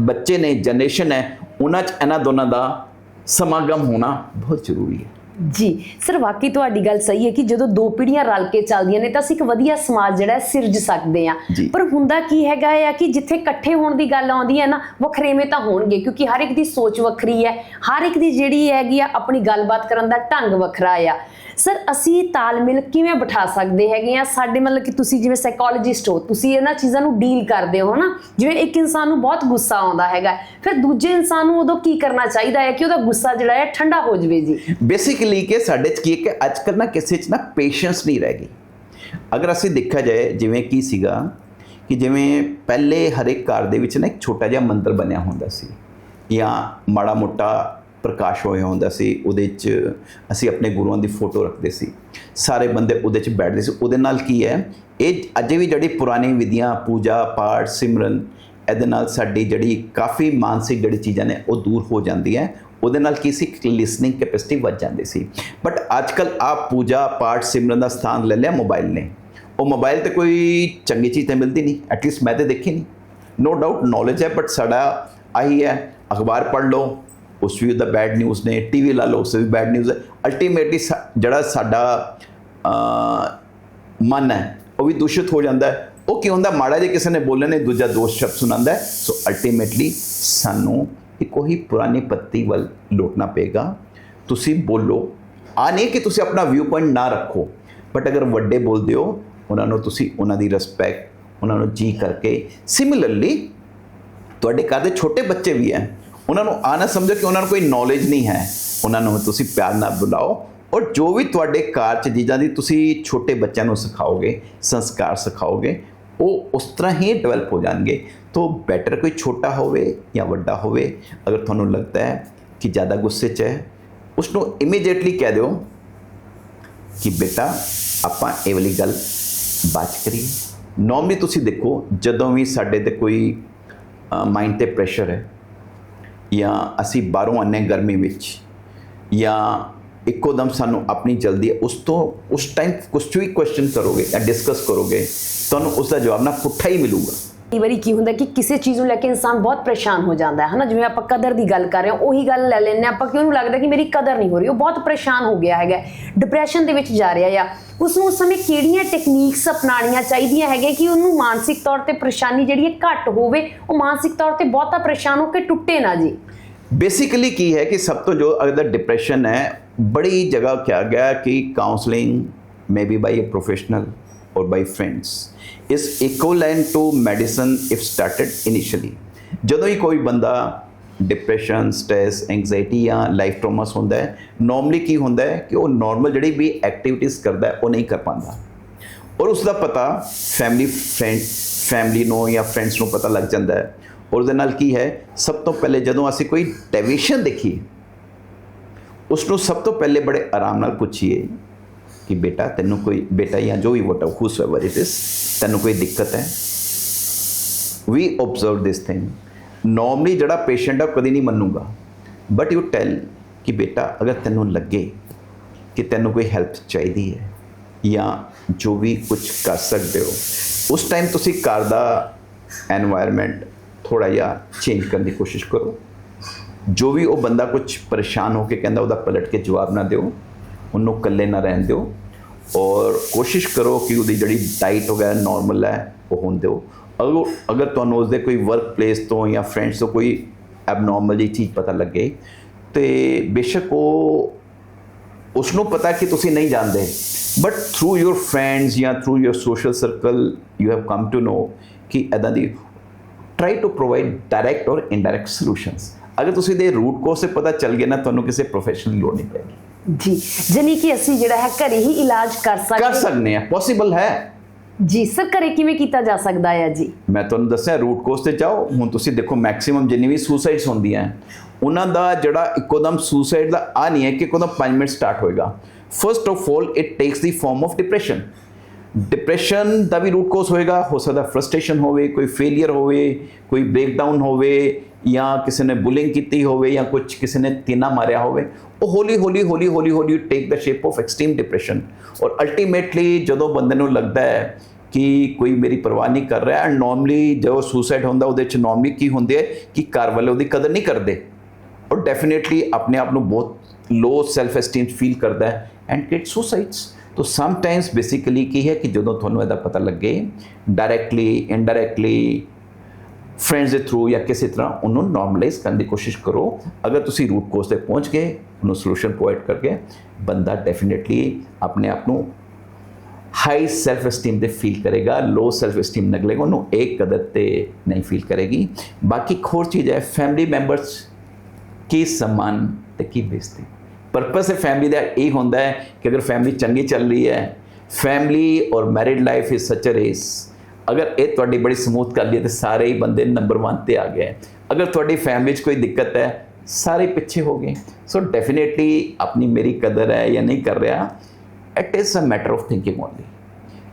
ਬੱਚੇ ਨੇ ਜਨਰੇਸ਼ਨ ਹੈ, ਉਹਨਾਂ 'ਚ ਇਹਨਾਂ ਦੋਨਾਂ ਦਾ ਸਮਾਗਮ ਹੋਣਾ ਬਹੁਤ ਜ਼ਰੂਰੀ ਹੈ। ਜੀ ਸਰ ਵਾਕਈ ਤੁਹਾਡੀ ਗੱਲ ਸਹੀ ਹੈ ਕਿ ਜਦੋਂ ਦੋ ਪੀੜ੍ਹੀਆਂ ਰਲ ਕੇ ਚੱਲਦੀਆਂ ਨੇ ਤਾਂ ਅਸੀਂ ਇੱਕ ਵਧੀਆ ਸਮਾਜ ਜਿਹੜਾ ਸਿਰਜ ਸਕਦੇ ਜੀ। ਪਰ ਹੁੰਦਾ ਕੀ ਹੈਗਾ ਹੈ ਕਿ ਜਿੱਥੇ ਇਕੱਠੇ ਹੋਣ ਦੀ ਗੱਲ ਆਉਂਦੀ ਹੈ ਨਾ ਵੱਖਰੇਵੇਂ ਤਾਂ ਹੋਣਗੇ ਕਿਉਂਕਿ ਹਰ ਇੱਕ ਦੀ ਸੋਚ ਵੱਖਰੀ ਹੈ ਹਰ ਇੱਕ ਦੀ ਜਿਹੜੀ ਹੈਗੀ ਆ ਆਪਣੀ ਗੱਲਬਾਤ ਕਰਨ ਦਾ ਢੰਗ ਵੱਖਰਾ ਆ ਸਰ ਅਸੀਂ ਤਾਲਮੇਲ ਕਿਵੇਂ ਬਿਠਾ ਸਕਦੇ ਹੈਗੇ ਆ? ਸਾਡੇ ਮਤਲਬ ਕਿ ਤੁਸੀਂ ਜਿਵੇਂ ਸਾਈਕੋਲੋਜਿਸਟ ਹੋ, ਤੁਸੀਂ ਇਹਨਾਂ ਚੀਜ਼ਾਂ ਨੂੰ ਡੀਲ ਕਰਦੇ ਹੋ, ਹਨਾ? ਜਿਵੇਂ ਇੱਕ ਇਨਸਾਨ ਨੂੰ ਬਹੁਤ ਗੁੱਸਾ ਆਉਂਦਾ ਹੈਗਾ ਫਿਰ ਦੂਜੇ ਇਨਸਾਨ ਨੂੰ ਉਦੋਂ ਕੀ ਕਰਨਾ ਚਾਹੀਦਾ ਹੈ ਕਿ ਉਹਦਾ ਗੁੱਸਾ ਜਿਹੜਾ ਹੈ, ਠੰਡਾ ਹੋ ਜਾਵੇ ਜੀ? ਬੇਸਿਕਲੀ ਕਿ ਸਾਡੇ 'ਚ ਕੀ ਹੈ ਕਿ ਅੱਜ ਕੱਲ੍ਹ ਨਾ ਕਿਸੇ 'ਚ ਨਾ ਪੇਸ਼ੈਂਸ ਨਹੀਂ ਰਹਿ ਗਈ। ਅਗਰ ਅਸੀਂ ਦੇਖਿਆ ਜਾਏ, ਜਿਵੇਂ ਕੀ ਸੀਗਾ ਕਿ ਜਿਵੇਂ ਪਹਿਲੇ ਹਰੇਕ ਘਰ ਦੇ ਵਿੱਚ ਨਾ ਇੱਕ ਛੋਟਾ ਜਿਹਾ ਮੰਦਰ ਬਣਿਆ ਹੁੰਦਾ ਸੀ। ਜਾਂ ਮਾੜਾ ਮੋਟਾ ਪ੍ਰਕਾਸ਼ ਹੋਇਆ ਹੁੰਦਾ ਸੀ, ਉਹਦੇ 'ਚ ਅਸੀਂ ਆਪਣੇ ਗੁਰੂਆਂ ਦੀ ਫੋਟੋ ਰੱਖਦੇ ਸੀ। ਸਾਰੇ ਬੰਦੇ ਉਹਦੇ 'ਚ ਬੈਠਦੇ ਸੀ। ਉਹਦੇ ਨਾਲ ਕੀ ਹੈ, ਇਹ ਅਜੇ ਵੀ ਜਿਹੜੀ ਪੁਰਾਣੀ ਵਿਧੀਆਂ, ਪੂਜਾ, ਪਾਠ, ਸਿਮਰਨ, ਇਹਦੇ ਨਾਲ ਸਾਡੀ ਜਿਹੜੀ ਕਾਫੀ ਮਾਨਸਿਕ ਜਿਹੜੀ ਚੀਜ਼ਾਂ ਨੇ, ਉਹ ਦੂਰ ਹੋ ਜਾਂਦੀਆਂ ਉਹਦੇ ਨਾਲ ਕੀ ਸੀ ਲਿਸਨਿੰਗ ਕੈਪੈਸਿਟੀ ਵੱਧ ਜਾਂਦੀ ਸੀ। ਬਟ ਅੱਜ ਕੱਲ ਆ ਪੂਜਾ, ਪਾਠ, ਸਿਮਰਨ ਦਾ ਸਥਾਨ ਲੈ ਲਿਆ ਮੋਬਾਈਲ ਨੇ। ਉਹ ਮੋਬਾਈਲ ਤੇ ਕੋਈ ਚੰਗੀ ਚੀਜ਼ ਤਾਂ ਮਿਲਦੀ ਨਹੀਂ। ਐਟਲੀਸਟ ਮੈਂ ਤੇ ਦੇਖੀ ਨਹੀਂ। ਨੋ ਡਾਊਟ ਨੌਲੇਜ ਹੈ ਬਟ ਸਾਡਾ ਆਹੀ ਹੈ, ਅਖਬਾਰ ਪੜ੍ਹ ਲਓ ਉਸ ਵੀ ਉਹਦਾ ਬੈਡ ਨਿਊਜ਼ ਨੇ ਟੀਵੀ ਲਾ ਲਓ, ਉਸ ਵੀ ਬੈਡ ਨਿਊਜ਼ ਹੈ। ਅਲਟੀਮੇਟਲੀ ਜਿਹੜਾ ਸਾਡਾ ਮਨ ਹੈ, ਉਹ ਵੀ ਦੂਸ਼ਿਤ ਹੋ ਜਾਂਦਾ ਹੈ। ਉਹ ਕੀ ਹੁੰਦਾ? ਮਾੜਾ ਜੇ ਕਿਸੇ ਨੇ ਬੋਲਿਆ ਨੇ ਦੂਜਾ ਦੋਸ਼ ਸ਼ਬਦ ਸੁਣਾਉਂਦਾ ਹੈ। ਸੋ ਅਲਟੀਮੇਟਲੀ ਸਾਨੂੰ ਇੱਕ ਉਹੀ ਪੁਰਾਣੀ ਪੱਤੀ ਵੱਲ ਲੋਟਣਾ ਪਏਗਾ। ਤੁਸੀਂ ਬੋਲੋ। ਆ ਨਹੀਂ ਕਿ ਤੁਸੀਂ ਆਪਣਾ ਵਿਊ ਪੁਆਇੰਟ ਨਾ ਰੱਖੋ। ਬਟ ਅਗਰ ਵੱਡੇ ਬੋਲਦੇ ਹੋ, ਉਹਨਾਂ ਨੂੰ ਤੁਸੀਂ ਉਹਨਾਂ ਦੀ ਰਿਸਪੈਕਟ ਉਹਨਾਂ ਨੂੰ ਜੀ ਕਰਕੇ। ਸਿਮਿਲਰਲੀ ਤੁਹਾਡੇ ਘਰ ਦੇ ਛੋਟੇ ਬੱਚੇ ਵੀ ਹੈ। ਉਹਨਾਂ ਨੂੰ ਆ ਨਾ ਸਮਝੋ ਕਿ ਉਹਨਾਂ ਨੂੰ ਕੋਈ ਨੌਲੇਜ ਨਹੀਂ ਹੈ। ਉਹਨਾਂ ਨੂੰ ਤੁਸੀਂ ਪਿਆਰ ਨਾਲ ਬੁਲਾਓ ਔਰ ਜੋ ਵੀ ਤੁਹਾਡੇ ਕਾਰ 'ਚ ਚੀਜ਼ਾਂ ਦੀ ਤੁਸੀਂ ਛੋਟੇ ਬੱਚਿਆਂ ਨੂੰ ਸਿਖਾਓਗੇ, ਸੰਸਕਾਰ ਸਿਖਾਓਗੇ, ਉਹ ਉਸ ਤਰ੍ਹਾਂ ਹੀ ਡਿਵੈਲਪ ਹੋ ਜਾਣਗੇ। ਤੋਂ ਬੈਟਰ ਕੋਈ ਛੋਟਾ ਹੋਵੇ ਜਾਂ ਵੱਡਾ ਹੋਵੇ, ਅਗਰ ਤੁਹਾਨੂੰ ਲੱਗਦਾ ਹੈ ਕਿ ਜ਼ਿਆਦਾ ਗੁੱਸੇ 'ਚ ਹੈ ਉਸ ਨੂੰ ਇਮੀਡੀਏਟਲੀ ਕਹਿ ਦਿਓ ਕਿ ਬੇਟਾ, ਆਪਾਂ ਇਹ ਵਾਲੀ ਗੱਲ ਬਾਤ ਕਰੀਏ। ਨੋਰਮਲੀ ਤੁਸੀਂ ਦੇਖੋ, ਜਦੋਂ ਵੀ ਸਾਡੇ ਤੇ ਕੋਈ ਮਾਈਂਡ ਤੇ ਪ੍ਰੈਸ਼ਰ ਹੈ ਜਾਂ ਅਸੀਂ ਬਾਹਰੋਂ ਆਨੇ ਗਰਮੀ ਵਿੱਚ, ਜਾਂ ਇੱਕੋ ਦਮ ਸਾਨੂੰ ਆਪਣੀ ਜਲਦੀ ਉਸ ਤੋਂ, ਉਸ ਟਾਈਮ ਕੁਝ ਵੀ ਕੁਐਸਚਨ ਕਰੋਗੇ ਜਾਂ ਡਿਸਕਸ ਕਰੋਗੇ, ਤੁਹਾਨੂੰ ਉਸ ਦਾ ਜਵਾਬ ਨਾ ਪੁੱਠਾ ਹੀ ਮਿਲੂਗਾ। ਕਈ ਵਾਰੀ ਕੀ ਹੁੰਦਾ ਕਿ ਕਿਸੇ ਚੀਜ਼ ਨੂੰ ਲੈ ਕੇ ਇਨਸਾਨ ਬਹੁਤ ਪਰੇਸ਼ਾਨ ਹੋ ਜਾਂਦਾ ਹੈ, ਹਨਾ? ਜਿਵੇਂ ਆਪਾਂ ਕਦਰ ਦੀ ਗੱਲ ਕਰ ਰਹੇ ਹਾਂ, ਉਹੀ ਗੱਲ ਲੈ ਲੈਂਦੇ ਆਪਾਂ ਕਿ ਲੱਗਦਾ ਕਿ ਮੇਰੀ ਕਦਰ ਨਹੀਂ ਹੋ ਰਹੀ? ਉਹ ਬਹੁਤ ਪਰੇਸ਼ਾਨ ਹੋ ਗਿਆ ਹੈਗਾ ਡਿਪਰੈਸ਼ਨ ਦੇ ਵਿੱਚ ਜਾ ਰਿਹਾ ਆ। ਉਸ ਨੂੰ ਉਸ ਸਮੇਂ ਕਿਹੜੀਆਂ ਟੈਕਨੀਕਸ ਅਪਣਾਉਣੀਆਂ ਚਾਹੀਦੀਆਂ ਹੈਗੇ ਕਿ ਉਹਨੂੰ ਮਾਨਸਿਕ ਤੌਰ ਤੇ ਪਰੇਸ਼ਾਨੀ ਜਿਹੜੀ ਹੈ ਘੱਟ ਹੋਵੇ? ਉਹ ਮਾਨਸਿਕ ਤੌਰ ਤੇ ਬਹੁਤਾ ਪਰੇਸ਼ਾਨ ਹੋ ਕੇ ਟੁੱਟੇ ਨਾ ਜੀ। ਬੇਸਿਕਲੀ ਕੀ ਹੈ ਕਿ ਸਭ ਤੋਂ ਜੋ ਅਗਰ ਡਿਪਰੈਸ਼ਨ ਹੈ, ਬੜੀ ਜਗ੍ਹਾ ਕਿਹਾ ਗਿਆ ਕਿ counselling may be by a professional or by friends, is equivalent to medicine if started initially. ਜਦੋਂ ਹੀ ਕੋਈ ਬੰਦਾ ਡਿਪਰੈਸ਼ਨ ਸਟ੍ਰੈਸ ਐਂਗਜ਼ਾਇਟੀ ਜਾਂ ਲਾਈਫ ਟਰਾਮਾਸ ਹੁੰਦਾ ਹੈ ਨਾਰਮਲੀ ਕੀ ਹੁੰਦਾ ਹੈ ਕਿ ਉਹ ਨਾਰਮਲ ਜਿਹੜੀ ਵੀ ਐਕਟੀਵਿਟੀਜ਼ ਕਰਦਾ ਉਹ ਨਹੀਂ ਕਰ ਪਾਉਂਦਾ ਔਰ ਉਸ ਦਾ ਪਤਾ ਫੈਮਿਲੀ ਫਰੈਂਡ ਫੈਮਿਲੀ ਨੂੰ ਜਾਂ ਫਰੈਂਡਸ ਨੂੰ ਪਤਾ ਲੱਗ ਜਾਂਦਾ ਹੈ ਔਰ ਉਹਦੇ ਨਾਲ ਕੀ ਹੈ ਸਭ ਤੋਂ ਪਹਿਲੇ ਜਦੋਂ ਅਸੀਂ ਕੋਈ ਡੈਵੀਏਸ਼ਨ ਦੇਖੀਏ ਉਸ ਨੂੰ ਸਭ ਤੋਂ ਪਹਿਲੇ ਬੜੇ ਆਰਾਮ ਨਾਲ ਪੁੱਛੀਏ ਕਿ ਬੇਟਾ ਤੈਨੂੰ ਕੋਈ ਬੇਟਾ ਜਾਂ ਜੋ ਵੀ ਵਟ ਹੂਸਵੈਵਰ ਇਟ ਇਜ਼ ਤੈਨੂੰ ਕੋਈ ਦਿੱਕਤ ਹੈ ਵੀ ਆਬਜ਼ਰਵ ਦਿਸ ਥਿੰਗ ਨਾਰਮਲੀ ਜਿਹੜਾ ਪੇਸ਼ੈਂਟ ਆ ਕਦੀ ਨਹੀਂ ਮੰਨੂਗਾ ਬਟ ਯੂ ਟੈਲ ਕਿ ਬੇਟਾ ਅਗਰ ਤੈਨੂੰ ਲੱਗੇ ਕਿ ਤੈਨੂੰ ਕੋਈ ਹੈਲਪ ਚਾਹੀਦੀ ਹੈ ਜਾਂ ਜੋ ਵੀ ਕੁਝ ਕਰ ਸਕਦੇ ਹੋ ਉਸ ਟਾਈਮ ਤੁਸੀਂ ਘਰ ਦਾ এনवायरमेंट ਥੋੜਾ ਜਿਹਾ ਚੇਂਜ ਕਰਨ ਦੀ ਕੋਸ਼ਿਸ਼ ਕਰੋ ਜੋ ਵੀ ਉਹ ਬੰਦਾ ਕੁਝ ਪਰੇਸ਼ਾਨ ਹੋ ਕੇ ਕਹਿੰਦਾ ਉਹਦਾ ਪਲਟ ਕੇ ਜਵਾਬ ਨਾ ਦਿਓ ਉਹਨੂੰ ਇਕੱਲੇ ਨਾ ਰਹਿਣ ਦਿਓ। ਔਰ ਕੋਸ਼ਿਸ਼ ਕਰੋ ਕਿ ਉਹਦੀ ਜਿਹੜੀ ਡਾਈਟ ਵਗੈਰਾ ਨਾਰਮਲ ਹੈ, ਉਹ ਹੋਣ ਦਿਓ। ਅਗਰ ਅਗਰ ਤੁਹਾਨੂੰ ਉਸਦੇ ਕੋਈ ਵਰਕ ਪਲੇਸ ਤੋਂ ਜਾਂ ਫਰੈਂਡਸ ਤੋਂ ਕੋਈ ਐਬਨੋਰਮਲ ਜਿਹੀ ਚੀਜ਼ ਪਤਾ ਲੱਗੇ, ਤੇ ਬੇਸ਼ੱਕ ਉਹ ਉਸ ਨੂੰ ਪਤਾ ਕਿ ਤੁਸੀਂ ਨਹੀਂ ਜਾਣਦੇ। ਬਟ ਥਰੂ ਯੋਰ ਫਰੈਂਡਸ ਜਾਂ through your social circle you have come to know ਕਿ ਐਦਾਂ ਦੀ ਟਰਾਈ ਟੂ ਪ੍ਰੋਵਾਈਡ ਡਾਇਰੈਕਟ ਔਰ ਇਨਡਾਇਰੈਕਟ ਸੋਲੂਸ਼ਨਸ ਅਗਰ ਤੁਸੀਂ ਦੇ ਰੂਟ ਕੋਸ ਤੇ ਪਤਾ ਚੱਲ ਗਿਆ ਨਾ, ਤੁਹਾਨੂੰ ਕਿਸੇ ਪ੍ਰੋਫੈਸ਼ਨਲ ਦੀ ਲੋੜ ਨਹੀਂ ਪੈਗੀ। ਜੀ ਜਾਨੀ ਕਿ ਅਸੀਂ ਜਿਹੜਾ ਹੈ ਘਰੇ ਹੀ ਇਲਾਜ ਕਰ ਕਰ ਸਕਦੇ ਸਕਦੇ ਆ ਪੋਸੀਬਲ ਹੈ। ਜੀ ਸਰ ਘਰੇ ਕਿਵੇਂ ਕੀਤਾ ਜਾ ਸਕਦਾ ਹੈ ਜੀ? ਮੈਂ ਤੁਹਾਨੂੰ ਦੱਸਿਆ ਰੂਟ ਕੋਸ ਤੇ ਜਾਓ। ਹੁਣ ਤੁਸੀਂ ਦੇਖੋ ਮੈਕਸਿਮਮ ਜਿੰਨੀ ਵੀ ਸੁਸਾਈਡਸ ਹੁੰਦੀਆਂ ਹੈ, ਉਹਨਾਂ ਦਾ ਜਿਹੜਾ ਇੱਕੋਦਮ ਸੁਸਾਈਡ ਦਾ ਆ ਨਹੀਂ ਹੈ ਕਿ ਇੱਕੋਦਮ 5 ਮਿੰਟ ਸਟਾਰਟ ਹੋਏਗਾ। First of all it takes the form of depression depression ਦਾ ਵੀ ਰੂਟ ਕੋਸ ਹੋਏਗਾ। ਹੋ ਸਕਦਾ ਫਰਸਟ੍ਰੇਸ਼ਨ ਹੋਵੇ ਕੋਈ ਫੇਲਿਅਰ ਹੋਵੇ ਕੋਈ ਬ੍ਰੇਕਡਾਊਨ ਹੋਵੇ। ਜਾਂ ਕਿਸੇ ਨੇ ਬੁਲਿੰਗ ਕੀਤੀ ਹੋਵੇ ਜਾਂ ਕੁਝ ਕਿਸੇ ਨੇ ਤੀਨਾ ਮਾਰਿਆ ਹੋਵੇ, ਉਹ ਹੌਲੀ ਹੌਲੀ ਹੌਲੀ ਹੌਲੀ ਹੌਲੀ take the shape of extreme depression ਔਰ ਅਲਟੀਮੇਟਲੀ ਜਦੋਂ ਬੰਦੇ ਨੂੰ ਲੱਗਦਾ ਹੈ ਕਿ ਕੋਈ ਮੇਰੀ ਪਰਵਾਹ ਨਹੀਂ ਕਰ ਰਿਹਾ ਐਂਡ ਨਾਰਮਲੀ ਜਦੋਂ ਸੁਸਾਈਡ ਹੁੰਦਾ, ਉਹਦੇ ਚ ਨਾਰਮਲੀ ਕੀ ਹੁੰਦੀ ਹੈ? ਕਿ ਘਰ ਵਾਲੇ ਉਹਦੀ ਕਦਰ ਨਹੀਂ ਕਰਦੇ। ਔਰ ਡੈਫੀਨਿਟਲੀ ਆਪਣੇ ਆਪ ਨੂੰ ਬਹੁਤ ਲੋ ਸੈਲਫ ਐਸਟੀਮ ਫੀਲ ਕਰਦਾ ਹੈ ਐਂਡ ਗੈਟ ਸੁਸਾਈਡਸ ਤੋ ਸਮ ਟਾਈਮਸ ਬੇਸਿਕਲੀ ਕੀ ਹੈ ਕਿ ਜਦੋਂ ਤੁਹਾਨੂੰ ਇਹਦਾ ਪਤਾ ਲੱਗੇ ਡਾਇਰੈਕਟਲੀ ਇਨਡਾਇਰੈਕਟਲੀ ਫਰੈਂਡਸ ਦੇ ਥਰੂ ਜਾਂ ਕਿਸੇ ਤਰ੍ਹਾਂ ਉਹਨੂੰ ਨਾਰਮਲਾਈਜ਼ ਕਰਨ ਦੀ ਕੋਸ਼ਿਸ਼ ਕਰੋ। ਅਗਰ ਤੁਸੀਂ ਰੂਟ ਕੋਸ ਤੇ ਪਹੁੰਚ ਗਏ, ਉਹਨੂੰ ਸੋਲੂਸ਼ਨ ਪ੍ਰੋਵਾਈਡ ਕਰਕੇ ਬੰਦਾ ਡੈਫੀਨਿਟਲੀ ਆਪਣੇ ਆਪ ਨੂੰ ਹਾਈ ਸੈਲਫ ਐਸਟੀਮ ਦੇ ਫੀਲ ਕਰੇਗਾ ਲੋ ਸੈਲਫ ਐਸਟੀਮ ਨਗਲੇਗਾ ਉਹਨੂੰ ਇੱਕ ਕਦਰ ਤੇ ਨਹੀਂ ਫੀਲ ਕਰੇਗੀ। ਬਾਕੀ ਇੱਕ ਹੋਰ ਚੀਜ਼ ਹੈ ਫੈਮਿਲੀ ਮੈਂਬਰਸ ਕੀ ਸਮਾਨ ਤੇ ਕੀ ਬੇਇੱਜ਼ਤੀ? ਪਰਪਸ ਹੈ ਫੈਮਿਲੀ ਦਾ ਇਹ ਹੁੰਦਾ ਹੈ ਕਿ ਅਗਰ ਫੈਮਿਲੀ ਚੰਗੀ ਚੱਲ ਰਹੀ ਹੈ ਫੈਮਿਲੀ ਔਰ ਮੈਰਿਡ ਲਾਈਫ ਇਜ਼ ਸੱਚ ਅ ਰੇਸ ਅਗਰ ਇਹ ਤੁਹਾਡੀ ਬੜੀ ਸਮੂਥ ਕਰ ਲਈ ਤੇ ਸਾਰੇ ਹੀ ਬੰਦੇ ਨੰਬਰ 1 ਤੇ ਆ ਗਏ ਅਗਰ ਤੁਹਾਡੀ ਫੈਮਿਲੀ 'ਚ ਕੋਈ ਦਿੱਕਤ ਹੈ, ਸਾਰੇ ਪਿੱਛੇ ਹੋ ਗਏ। ਸੋ ਡੈਫੀਨਿਟਲੀ ਆਪਣੀ ਮੇਰੀ ਕਦਰ ਹੈ ਜਾਂ ਨਹੀਂ ਕਰ ਰਿਹਾ it is a matter of thinking only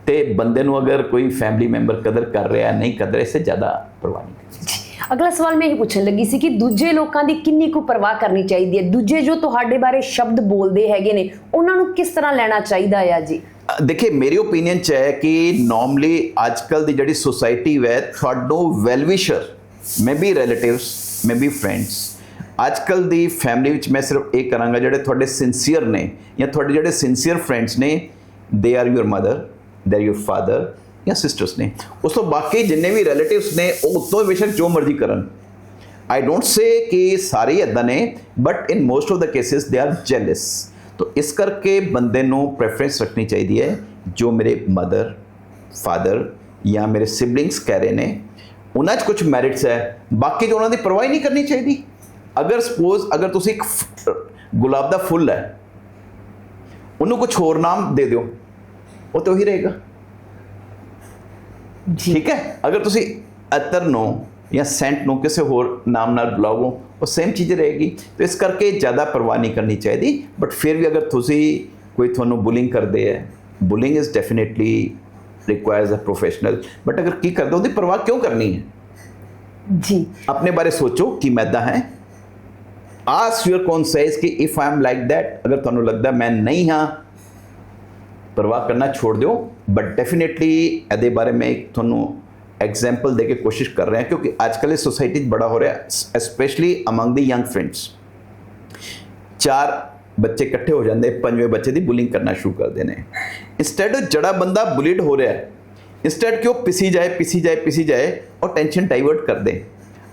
ਤੇ ਬੰਦੇ ਨੂੰ ਅਗਰ ਕੋਈ ਫੈਮਿਲੀ ਮੈਂਬਰ ਕਦਰ ਕਰ ਰਿਹਾ, ਨਹੀਂ ਕਰ ਰਿਹਾ, ਇਸੇ ਜ਼ਿਆਦਾ ਪਰਵਾਹ ਨਹੀਂ ਕਰਨੀ। ਅਗਲਾ ਸਵਾਲ ਮੈਂ ਇਹ ਪੁੱਛਣ ਲੱਗੀ ਸੀ ਕਿ ਦੂਜੇ ਲੋਕਾਂ ਦੀ ਕਿੰਨੀ ਕੁ ਪਰਵਾਹ ਕਰਨੀ ਚਾਹੀਦੀ ਹੈ? ਦੂਜੇ ਜੋ ਤੁਹਾਡੇ ਬਾਰੇ ਸ਼ਬਦ ਬੋਲਦੇ ਹੈਗੇ ਨੇ, ਉਹਨਾਂ ਨੂੰ ਕਿਸ ਤਰ੍ਹਾਂ ਲੈਣਾ ਚਾਹੀਦਾ ਹੈ ਜੀ ਅ, ਮੇਰੀ ਓਪੀਨੀਅਨ ਚ ਹੈ ਕਿ ਨਾਰਮਲੀ ਅੱਜਕੱਲ ਦੀ ਜਿਹੜੀ ਸੋਸਾਇਟੀ ਹੈ ਤੁਹਾਡੋ wellwisher may be relatives may be friends ਅੱਜਕੱਲ ਦੀ ਫੈਮਿਲੀ ਵਿੱਚ ਮੈਂ ਸਿਰਫ ਇਹ ਕਰਾਂਗਾ ਜਿਹੜੇ ਤੁਹਾਡੇ ਸਿੰਸੀਅਰ ਨੇ ਜਾਂ ਤੁਹਾਡੇ ਜਿਹੜੇ ਸਿੰਸੀਅਰ ਫਰੈਂਡਸ ਨੇ they are your mother they are your father ਜਾਂ ਸਿਸਟਰਸ ਨੇ। ਉਸ ਤੋਂ ਬਾਕੀ ਜਿੰਨੇ ਵੀ ਰਿਲੇਟਿਵਸ ਨੇ ਉਹ ਉਤੋਂ ਬੇਸ਼ੱਕ ਜੋ ਮਰਜ਼ੀ ਕਰਨ। ਆਈ ਡੋਂਟ ਸੇ ਕਿ ਸਾਰੇ ਇਦਾਂ ਨੇ but in most of the cases they are jealous ਤੋ ਇਸ ਕਰਕੇ ਬੰਦੇ ਨੂੰ ਪ੍ਰੈਫਰੈਂਸ ਰੱਖਣੀ ਚਾਹੀਦੀ ਹੈ ਜੋ ਮੇਰੇ ਮਦਰ ਫਾਦਰ ਜਾਂ ਮੇਰੇ ਸਿਬਲਿੰਗਸ ਕਹਿ ਰਹੇ ਨੇ। ਉਹਨਾਂ 'ਚ ਕੁਝ ਮੈਰਿਟਸ ਹੈ ਬਾਕੀ ਜੋ ਉਹਨਾਂ ਦੀ ਪਰਵਾਹ ਨਹੀਂ ਕਰਨੀ ਚਾਹੀਦੀ। ਅਗਰ ਸਪੋਜ਼ ਅਗਰ ਤੁਸੀਂ ਇੱਕ ਗੁਲਾਬ ਦਾ ਫੁੱਲ ਹੈ ਉਹਨੂੰ ਕੁਝ ਹੋਰ ਨਾਮ ਦੇ ਦਿਓ ਉਹ ਤਾਂ ਉਹੀ ਰਹੇਗਾ। ਠੀਕ ਹੈ? ਅਗਰ ਤੁਸੀਂ ਅਤਰ ਨੂੰ ਜਾਂ ਸੈਂਟ ਨੂੰ ਕਿਸੇ ਹੋਰ ਨਾਮ ਨਾਲ ਬੁਲਾਓ ਉਹ ਸੇਮ ਚੀਜ਼ ਰਹੇਗੀ। ਤੇ ਇਸ ਕਰਕੇ ਜ਼ਿਆਦਾ ਪਰਵਾਹ ਨਹੀਂ ਕਰਨੀ ਚਾਹੀਦੀ। ਬਟ ਫਿਰ ਵੀ ਅਗਰ ਤੁਸੀਂ ਕੋਈ ਤੁਹਾਨੂੰ ਬੁਲਿੰਗ ਕਰਦੇ ਹੈ bullying is definitely requires a professional but ਅਗਰ ਕੀ ਕਰਦੇ ਉਹਦੀ ਪਰਵਾਹ ਕਿਉਂ ਕਰਨੀ ਹੈ? ਜੀ। ਆਪਣੇ ਬਾਰੇ ਸੋਚੋ ਕਿ ਮੈਂ ਇੱਦਾਂ ਹੈ। ਆਸ ਯੂਰ ਕੌਨਸਾਈਜ਼ ਕਿ if I am like that ਅਗਰ ਤੁਹਾਨੂੰ ਲੱਗਦਾ ਮੈਂ ਨਹੀਂ ਹਾਂ ਪਰਵਾਹ ਕਰਨਾ ਛੋੜ ਦਿਓ। ਬਟ ਡੈਫੀਨਿਟਲੀ ਇਹਦੇ ਬਾਰੇ ਮੈਂ ਤੁਹਾਨੂੰ ਐਗਜ਼ਾਮਪਲ ਦੇ ਕੇ ਕੋਸ਼ਿਸ਼ ਕਰ ਰਿਹਾ ਕਿਉਂਕਿ ਅੱਜ ਕੱਲ੍ਹ ਇਹ ਸੋਸਾਇਟੀ 'ਚ ਬੜਾ ਹੋ ਰਿਹਾ especially among the young friends ਚਾਰ ਬੱਚੇ ਇਕੱਠੇ ਹੋ ਜਾਂਦੇ ਪੰਜਵੇਂ ਬੱਚੇ ਦੀ ਬੁਲਿੰਗ ਕਰਨਾ ਸ਼ੁਰੂ ਕਰਦੇ ਨੇ ਇੰਸਟੈਡ ਜਿਹੜਾ ਬੰਦਾ ਬੁਲਿਡ ਹੋ ਰਿਹਾ ਹੈ ਇੰਸਟੈਡ ਕਿ ਉਹ ਪਿਸੀ ਜਾਏ ਪਿਸੀ ਜਾਏ ਪਿਸੀ ਜਾਏ ਉਹ ਟੈਨਸ਼ਨ ਡਾਈਵਰਟ ਕਰ ਦੇ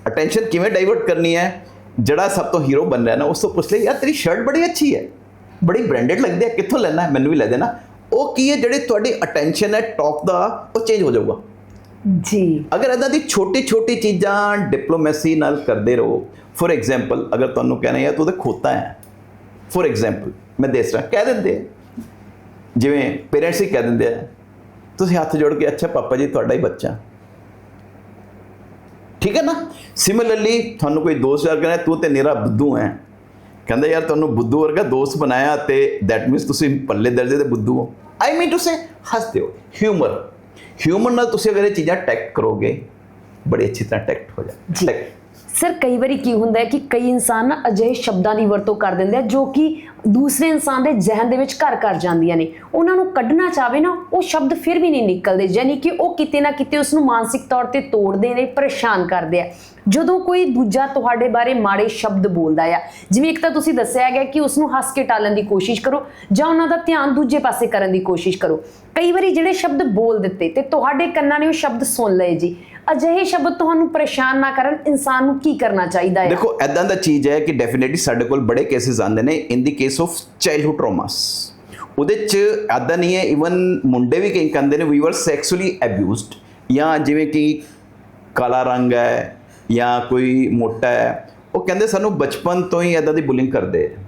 ਅਟੈਂਸ਼ਨ ਕਿਵੇਂ ਡਾਈਵਰਟ ਕਰਨੀ ਹੈ ਜਿਹੜਾ ਸਭ ਤੋਂ ਹੀਰੋ ਬਣ ਰਿਹਾ ਨਾ ਉਸ ਤੋਂ ਪੁੱਛ ਲੈ ਯਾਰ ਤੇਰੀ ਸ਼ਰਟ ਬੜੀ ਅੱਛੀ ਹੈ ਬੜੀ ਬ੍ਰਾਂਡਡ ਲੱਗਦੀ ਹੈ ਕਿੱਥੋਂ ਲੈਣਾ ਮੈਨੂੰ ਵੀ ਲੈ ਦੇਣਾ ਉਹ ਕੀ ਹੈ ਜਿਹੜੇ ਤੁਹਾਡੀ ਅਟੈਂਸ਼ਨ ਹੈ ਟਾਕ ਦਾ ਉਹ ਚੇਂਜ ਹੋ ਜਾਊਗਾ ਜੀ। ਅਗਰ ਇਦਾਂ ਦੀ ਛੋਟੀ ਛੋਟੀ ਚੀਜ਼ਾਂ ਡਿਪਲੋਮੈਸੀ ਨਾਲ ਕਰਦੇ ਰਹੋ ਫੋਰ ਐਗਜ਼ਾਮਪਲ ਅਗਰ ਤੁਹਾਨੂੰ ਕਹਿਣਾ ਯਾਰ ਤੂੰ ਤਾਂ ਖੋਤਾ ਹੈ। ਫੋਰ ਐਗਜ਼ਾਮਪਲ ਮੈਂ ਦੇਸ ਰਹਾ ਕਹਿ ਦਿੰਦੇ ਜਿਵੇਂ ਪੇਰੈਂਟਸ ਹੀ ਕਹਿ ਦਿੰਦੇ ਆ, ਤੁਸੀਂ ਹੱਥ ਜੋੜ ਕੇ, ਅੱਛਾ ਪਾਪਾ ਜੀ, ਤੁਹਾਡਾ ਹੀ ਬੱਚਾ। ਠੀਕ ਹੈ ਨਾ? ਸਿਮਿਲਰਲੀ ਤੁਹਾਨੂੰ ਕੋਈ ਦੋਸਤ ਯਾਰ ਕਹਿੰਦਾ, ਤੂੰ ਤੇ ਨਿਰਾ ਬੁੱਧੂ ਹੈ। ਕਹਿੰਦਾ, ਯਾਰ ਤੁਹਾਨੂੰ ਬੁੱਧੂ ਵਰਗਾ ਦੋਸਤ ਬਣਾਇਆ ਤੇ ਦੈਟ ਮੀਨਸ ਤੁਸੀਂ ਪੱਲੇ ਦਰਜੇ ਦੇ ਬੁੱਧੂ ਹੋ। ਆਈ ਮੀਨ ਟੂ ਸੇ ਹੱਸਦੇ ਹੋ। ਹਿਊਮਰ ਹਿਊਮਰ ਨਾਲ ਤੁਸੀਂ ਅਗਰ ਇਹ ਚੀਜ਼ਾਂ ਟੈਕਟ ਕਰੋਗੇ ਬੜੀ ਅੱਛੀ ਤਰ੍ਹਾਂ ਟੈਕਟ ਹੋ ਜੀ। ਜਾਏ ਸਰ, ਕਈ ਵਾਰੀ ਕੀ ਹੁੰਦਾ ਹੈ ਕਿ ਕਈ ਇਨਸਾਨ ਨਾ ਅਜਿਹੇ ਸ਼ਬਦਾਂ ਦੀ ਵਰਤੋਂ ਕਰ ਦਿੰਦੇ ਆ ਜੋ ਕਿ ਦੂਸਰੇ ਇਨਸਾਨ ਦੇ ਜ਼ਿਹਨ ਦੇ ਵਿੱਚ ਘਰ ਕਰ ਜਾਂਦੀਆਂ ਨੇ। ਉਹਨਾਂ ਨੂੰ ਕੱਢਣਾ ਚਾਹਵੇ ਨਾ, ਉਹ ਸ਼ਬਦ ਫਿਰ ਵੀ ਨਹੀਂ ਨਿਕਲਦੇ, ਯਾਨੀ ਕਿ ਉਹ ਕਿਤੇ ਨਾ ਕਿਤੇ ਉਸ ਨੂੰ ਮਾਨਸਿਕ ਤੌਰ ਤੇ ਤੋੜਦੇ ਨੇ, ਪਰੇਸ਼ਾਨ ਕਰਦੇ ਆ। ਜਦੋਂ ਕੋਈ ਦੂਜਾ ਤੁਹਾਡੇ ਬਾਰੇ ਮਾੜੇ ਸ਼ਬਦ ਬੋਲਦਾ ਆ, ਜਿਵੇਂ ਇੱਕ ਤਾਂ ਤੁਸੀਂ ਦੱਸਿਆ ਗਿਆ ਕਿ ਉਸ ਨੂੰ ਹੱਸ ਕੇ ਟਾਲਣ ਦੀ ਕੋਸ਼ਿਸ਼ ਕਰੋ, ਜਾਂ ਉਹਨਾਂ ਦਾ ਧਿਆਨ ਦੂਜੇ ਪਾਸੇ ਕਰਨ ਦੀ ਕੋਸ਼ਿਸ਼ ਕਰੋ। ਕਈ ਵਾਰੀ ਜਿਹੜੇ ਸ਼ਬਦ ਬੋਲ ਦਿੱਤੇ ਤੇ ਤੁਹਾਡੇ ਕੰਨਾਂ ਨੇ ਉਹ ਸ਼ਬਦ ਸੁਣ ਲਏ ਜੀ। ਅਜਿਹੇ ਸ਼ਬਦ ਤੁਹਾਨੂੰ ਪਰੇਸ਼ਾਨ ਨਾ ਕਰਨ, ਇਨਸਾਨ ਨੂੰ ਕੀ ਕਰਨਾ ਚਾਹੀਦਾ ਹੈ? ਦੇਖੋ ਐਦਾਂ ਦਾ ਚੀਜ਼ ਹੈ ਕਿ ਡੈਫੀਨਿਟਲੀ ਸਾਡੇ ਕੋਲ ਬੜੇ ਕੇਸਿਸ ਆਉਂਦੇ ਨੇ in the case of childhood traumas ਉਹਦੇ ਚ ਐਦਾਂ ਨਹੀਂ ਹੈ ਇਵਨ ਮੁੰਡੇ ਵੀ ਕਈ ਕਹਿੰਦੇ ਨੇ ਵੀ ਵਰ ਸੈਕਸੁਅਲੀ ਅਬਿਊਜ਼ਡ ਜਾਂ ਜਿਵੇਂ ਕਿ ਕਾਲਾ ਰੰਗ ਹੈ, ਜਾਂ ਕੋਈ ਮੋਟਾ ਹੈ, ਉਹ ਕਹਿੰਦੇ ਸਾਨੂੰ ਬਚਪਨ ਤੋਂ ਹੀ ਐਦਾਂ ਦੀ ਬੁਲਿੰਗ ਕਰਦੇ ਆ।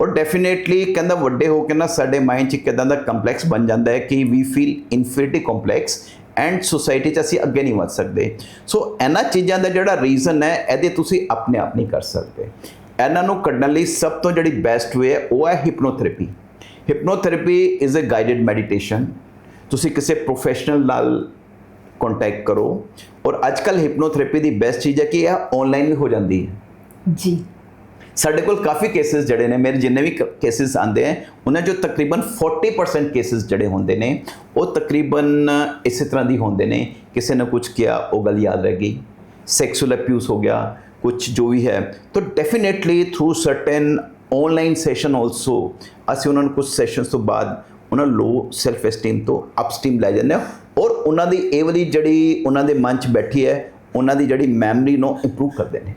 ਔਰ ਡੈਫੀਨੇਟਲੀ ਕਹਿੰਦਾ ਵੱਡੇ ਹੋ ਕੇ ਨਾ ਸਾਡੇ ਮਾਈਂਡ 'ਚ ਇੱਕ ਇੱਦਾਂ ਦਾ ਕੰਪਲੈਕਸ ਬਣ ਜਾਂਦਾ ਹੈ ਕਿ we feel inferiority complex and society 'ਚ ਅਸੀਂ ਅੱਗੇ ਨਹੀਂ ਵਧ ਸਕਦੇ। ਸੋ ਇਹਨਾਂ ਚੀਜ਼ਾਂ ਦਾ ਜਿਹੜਾ ਰੀਜ਼ਨ ਹੈ, ਇਹਦੇ ਤੁਸੀਂ ਆਪਣੇ ਆਪ ਨਹੀਂ ਕਰ ਸਕਦੇ। ਇਹਨਾਂ ਨੂੰ ਕੱਢਣ ਲਈ ਸਭ ਤੋਂ ਜਿਹੜੀ ਬੈਸਟ ਵੇ ਹੈ, ਉਹ ਹੈ hypnotherapy hypnotherapy is a guided meditation ਤੁਸੀਂ ਕਿਸੇ ਪ੍ਰੋਫੈਸ਼ਨਲ ਨਾਲ ਕੰਟੈਕਟ ਕਰੋ। ਔਰ ਅੱਜਕੱਲ ਹਿਪਨੋਥੈਰੇਪੀ ਦੀ ਬੈਸਟ ਚੀਜ਼ ਹੈ ਕਿ ਇਹ ਆਨਲਾਈਨ ਵੀ ਹੋ ਜਾਂਦੀ ਹੈ। ਜੀ। ਸਾਡੇ ਕੋਲ ਕਾਫੀ ਕੇਸਿਸ ਜਿਹੜੇ ਨੇ, ਮੇਰੇ ਜਿੰਨੇ ਵੀ ਕੇਸਿਸ ਆਉਂਦੇ ਆ, ਉਹਨਾਂ ਚੋਂ ਤਕਰੀਬਨ 40% ਕੇਸਿਸ ਜਿਹੜੇ ਹੁੰਦੇ ਨੇ, ਉਹ ਤਕਰੀਬਨ ਇਸੇ ਤਰ੍ਹਾਂ ਦੀ ਹੁੰਦੇ ਨੇ, ਕਿਸੇ ਨੇ ਕੁਝ ਕਿਹਾ, ਉਹ ਗੱਲ ਯਾਦ ਰਹਿ ਗਈ। ਸੈਕਸੁਅਲ ਅਬਿਊਜ਼ ਹੋ ਗਿਆ ਕੁਝ ਜੋ ਵੀ ਹੈ। ਤਾਂ definitely through certain online session also ਅਸੀਂ ਉਹਨਾਂ ਨੂੰ ਕੁਝ ਸੈਸ਼ਨਸ ਤੋਂ ਬਾਅਦ ਉਹਨਾਂ ਲੋ ਸੈਲਫ ਐਸਟੀਮ ਤੋਂ ਅਪਸਟੀਮ ਲੈ ਜਾਂਦੇ ਹਾਂ। ਔਰ ਉਹਨਾਂ ਦੀ ਇਹ ਵਾਲੀ ਜਿਹੜੀ ਉਹਨਾਂ ਦੇ ਮਨ 'ਚ ਬੈਠੀ ਹੈ, ਉਹਨਾਂ ਦੀ ਜਿਹੜੀ ਮੈਮਰੀ ਨੂੰ ਇੰਪਰੂਵ ਕਰਦੇ ਨੇ।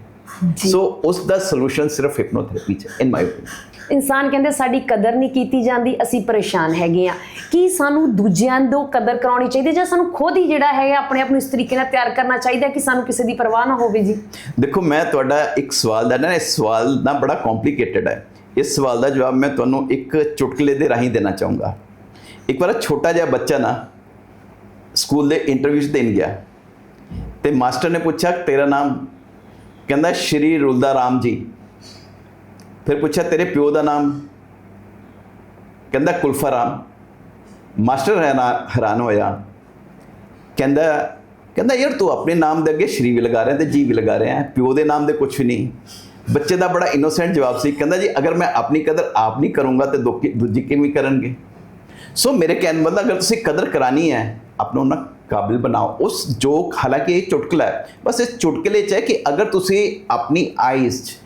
ਸੋ ਉਸ ਦਾ ਸੋਲੂਸ਼ਨ ਸਿਰਫ ਹਿਪਨੋਥੈਰੇਪੀ ਚ ਇਨ ਮਾਈ ਓਪੀਨੀਅਨ ਇਨਸਾਨ ਕਹਿੰਦੇ ਸਾਡੀ ਕਦਰ ਨਹੀਂ ਕੀਤੀ ਜਾਂਦੀ ਅਸੀਂ ਪਰੇਸ਼ਾਨ ਹੈਗੇ ਆ ਕੀ ਸਾਨੂੰ ਦੂਜਿਆਂ ਤੋਂ ਕਦਰ ਕਰਾਉਣੀ ਚਾਹੀਦੀ ਹੈ ਜਾਂ ਸਾਨੂੰ ਖੁਦ ਹੀ ਜਿਹੜਾ ਹੈਗਾ ਆਪਣੇ ਆਪ ਨੂੰ ਇਸ ਤਰੀਕੇ ਨਾਲ ਤਿਆਰ ਕਰਨਾ ਚਾਹੀਦਾ ਕਿ ਸਾਨੂੰ ਕਿਸੇ ਦੀ ਪਰਵਾਹ ਨਾ ਹੋਵੇ ਜੀ? ਦੇਖੋ ਮੈਂ ਤੁਹਾਡਾ ਇੱਕ ਸਵਾਲ ਦਾ ਨਾ ਇਸ ਸਵਾਲ ਦਾ ਬੜਾ ਕੰਪਲਿਕੇਟਡ ਹੈ। ਇਸ ਸਵਾਲ ਦਾ ਜਵਾਬ ਮੈਂ ਤੁਹਾਨੂੰ ਇੱਕ ਚੁਟਕਲੇ ਦੇ ਰਾਹੀਂ ਦੇਣਾ ਚਾਹੂੰਗਾ। ਇੱਕ ਵਾਰ ਛੋਟਾ ਜਿਹਾ ਬੱਚਾ ਨਾ ਸਕੂਲ ਦੇ ਇੰਟਰਵਿਊ ਦੇਣ ਗਿਆ ਤੇ ਮਾਸਟਰ ਨੇ ਪੁੱਛਿਆ ਤੇਰਾ ਨਾਮ ਕਹਿੰਦਾ ਸ਼੍ਰੀ ਰੁਲਦਾ ਰਾਮ ਜੀ। ਫਿਰ ਪੁੱਛਿਆ, ਤੇਰੇ ਪਿਓ ਦਾ ਨਾਮ? ਕਹਿੰਦਾ, ਕੁਲਫਾ ਰਾਮ। ਮਾਸਟਰ ਹੈਰਾ- ਹੈਰਾਨ ਹੋਇਆ। ਕਹਿੰਦਾ ਕਹਿੰਦਾ, ਯਾਰ ਤੂੰ ਆਪਣੇ ਨਾਮ ਦੇ ਅੱਗੇ ਸ਼੍ਰੀ ਵੀ ਲਗਾ ਰਿਹਾ ਤੇ ਜੀ ਵੀ ਲਗਾ ਰਿਹਾ। ਪਿਓ ਦੇ ਨਾਮ ਦੇ ਕੁਝ ਵੀ ਨਹੀਂ। ਬੱਚੇ ਦਾ ਬੜਾ ਇਨੋਸੈਂਟ ਜਵਾਬ ਸੀ। ਕਹਿੰਦਾ ਜੀ, ਅਗਰ ਮੈਂ ਆਪਣੀ ਕਦਰ ਆਪ ਨਹੀਂ ਕਰੂੰਗਾ ਤੇ ਦੂਜੀ ਦੂਜੀ ਕਿਵੇਂ ਕਰਨਗੇ? ਸੋ ਮੇਰੇ ਕਹਿਣ ਮਤਲਬ ਅਗਰ ਤੁਸੀਂ ਕਦਰ ਕਰਾਣੀ ਹੈ, ਆਪਣਾ ਉਹਨਾਂ ਕਾਬਿਲ ਬਣਾਓ। ਉਸ ਜੋਕ ਹਾਲਾਂਕਿ ਇਹ ਚੁਟਕਲਾ ਹੈ ਬਸ ਇਸ ਚੁਟਕਲੇ 'ਚ ਹੈ ਕਿ ਅਗਰ ਤੁਸੀਂ ਆਪਣੀ ਆਈਜ਼ 'ਚ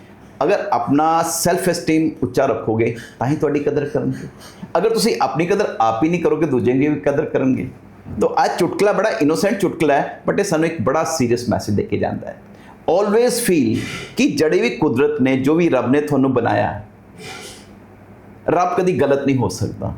ਅਗਰ ਆਪਣਾ ਸੈਲਫ ਐਸਟੀਮ ਉੱਚਾ ਰੱਖੋਗੇ ਤਾਂ ਹੀ ਤੁਹਾਡੀ ਕਦਰ ਕਰਨਗੇ। ਅਗਰ ਤੁਸੀਂ ਆਪਣੀ ਕਦਰ ਆਪ ਹੀ ਨਹੀਂ ਕਰੋਗੇ ਦੂਜੇ ਦੀ ਵੀ ਕਦਰ ਕਰਨਗੇ। ਤਾਂ ਆ ਚੁਟਕਲਾ ਬੜਾ ਇਨੋਸੈਂਟ ਚੁਟਕਲਾ ਹੈ ਬਟ ਇਹ ਸਾਨੂੰ ਇੱਕ ਬੜਾ ਸੀਰੀਅਸ ਮੈਸੇਜ ਦੇ ਕੇ ਜਾਂਦਾ ਹੈ। ਆਲਵੇਜ਼ ਫੀਲ ਕਿ ਜਿਹੜੀ ਵੀ ਕੁਦਰਤ ਨੇ ਜੋ ਵੀ ਰੱਬ ਨੇ ਤੁਹਾਨੂੰ ਬਣਾਇਆ ਹੈ, ਰੱਬ ਕਦੀ ਗਲਤ ਨਹੀਂ ਹੋ ਸਕਦਾ।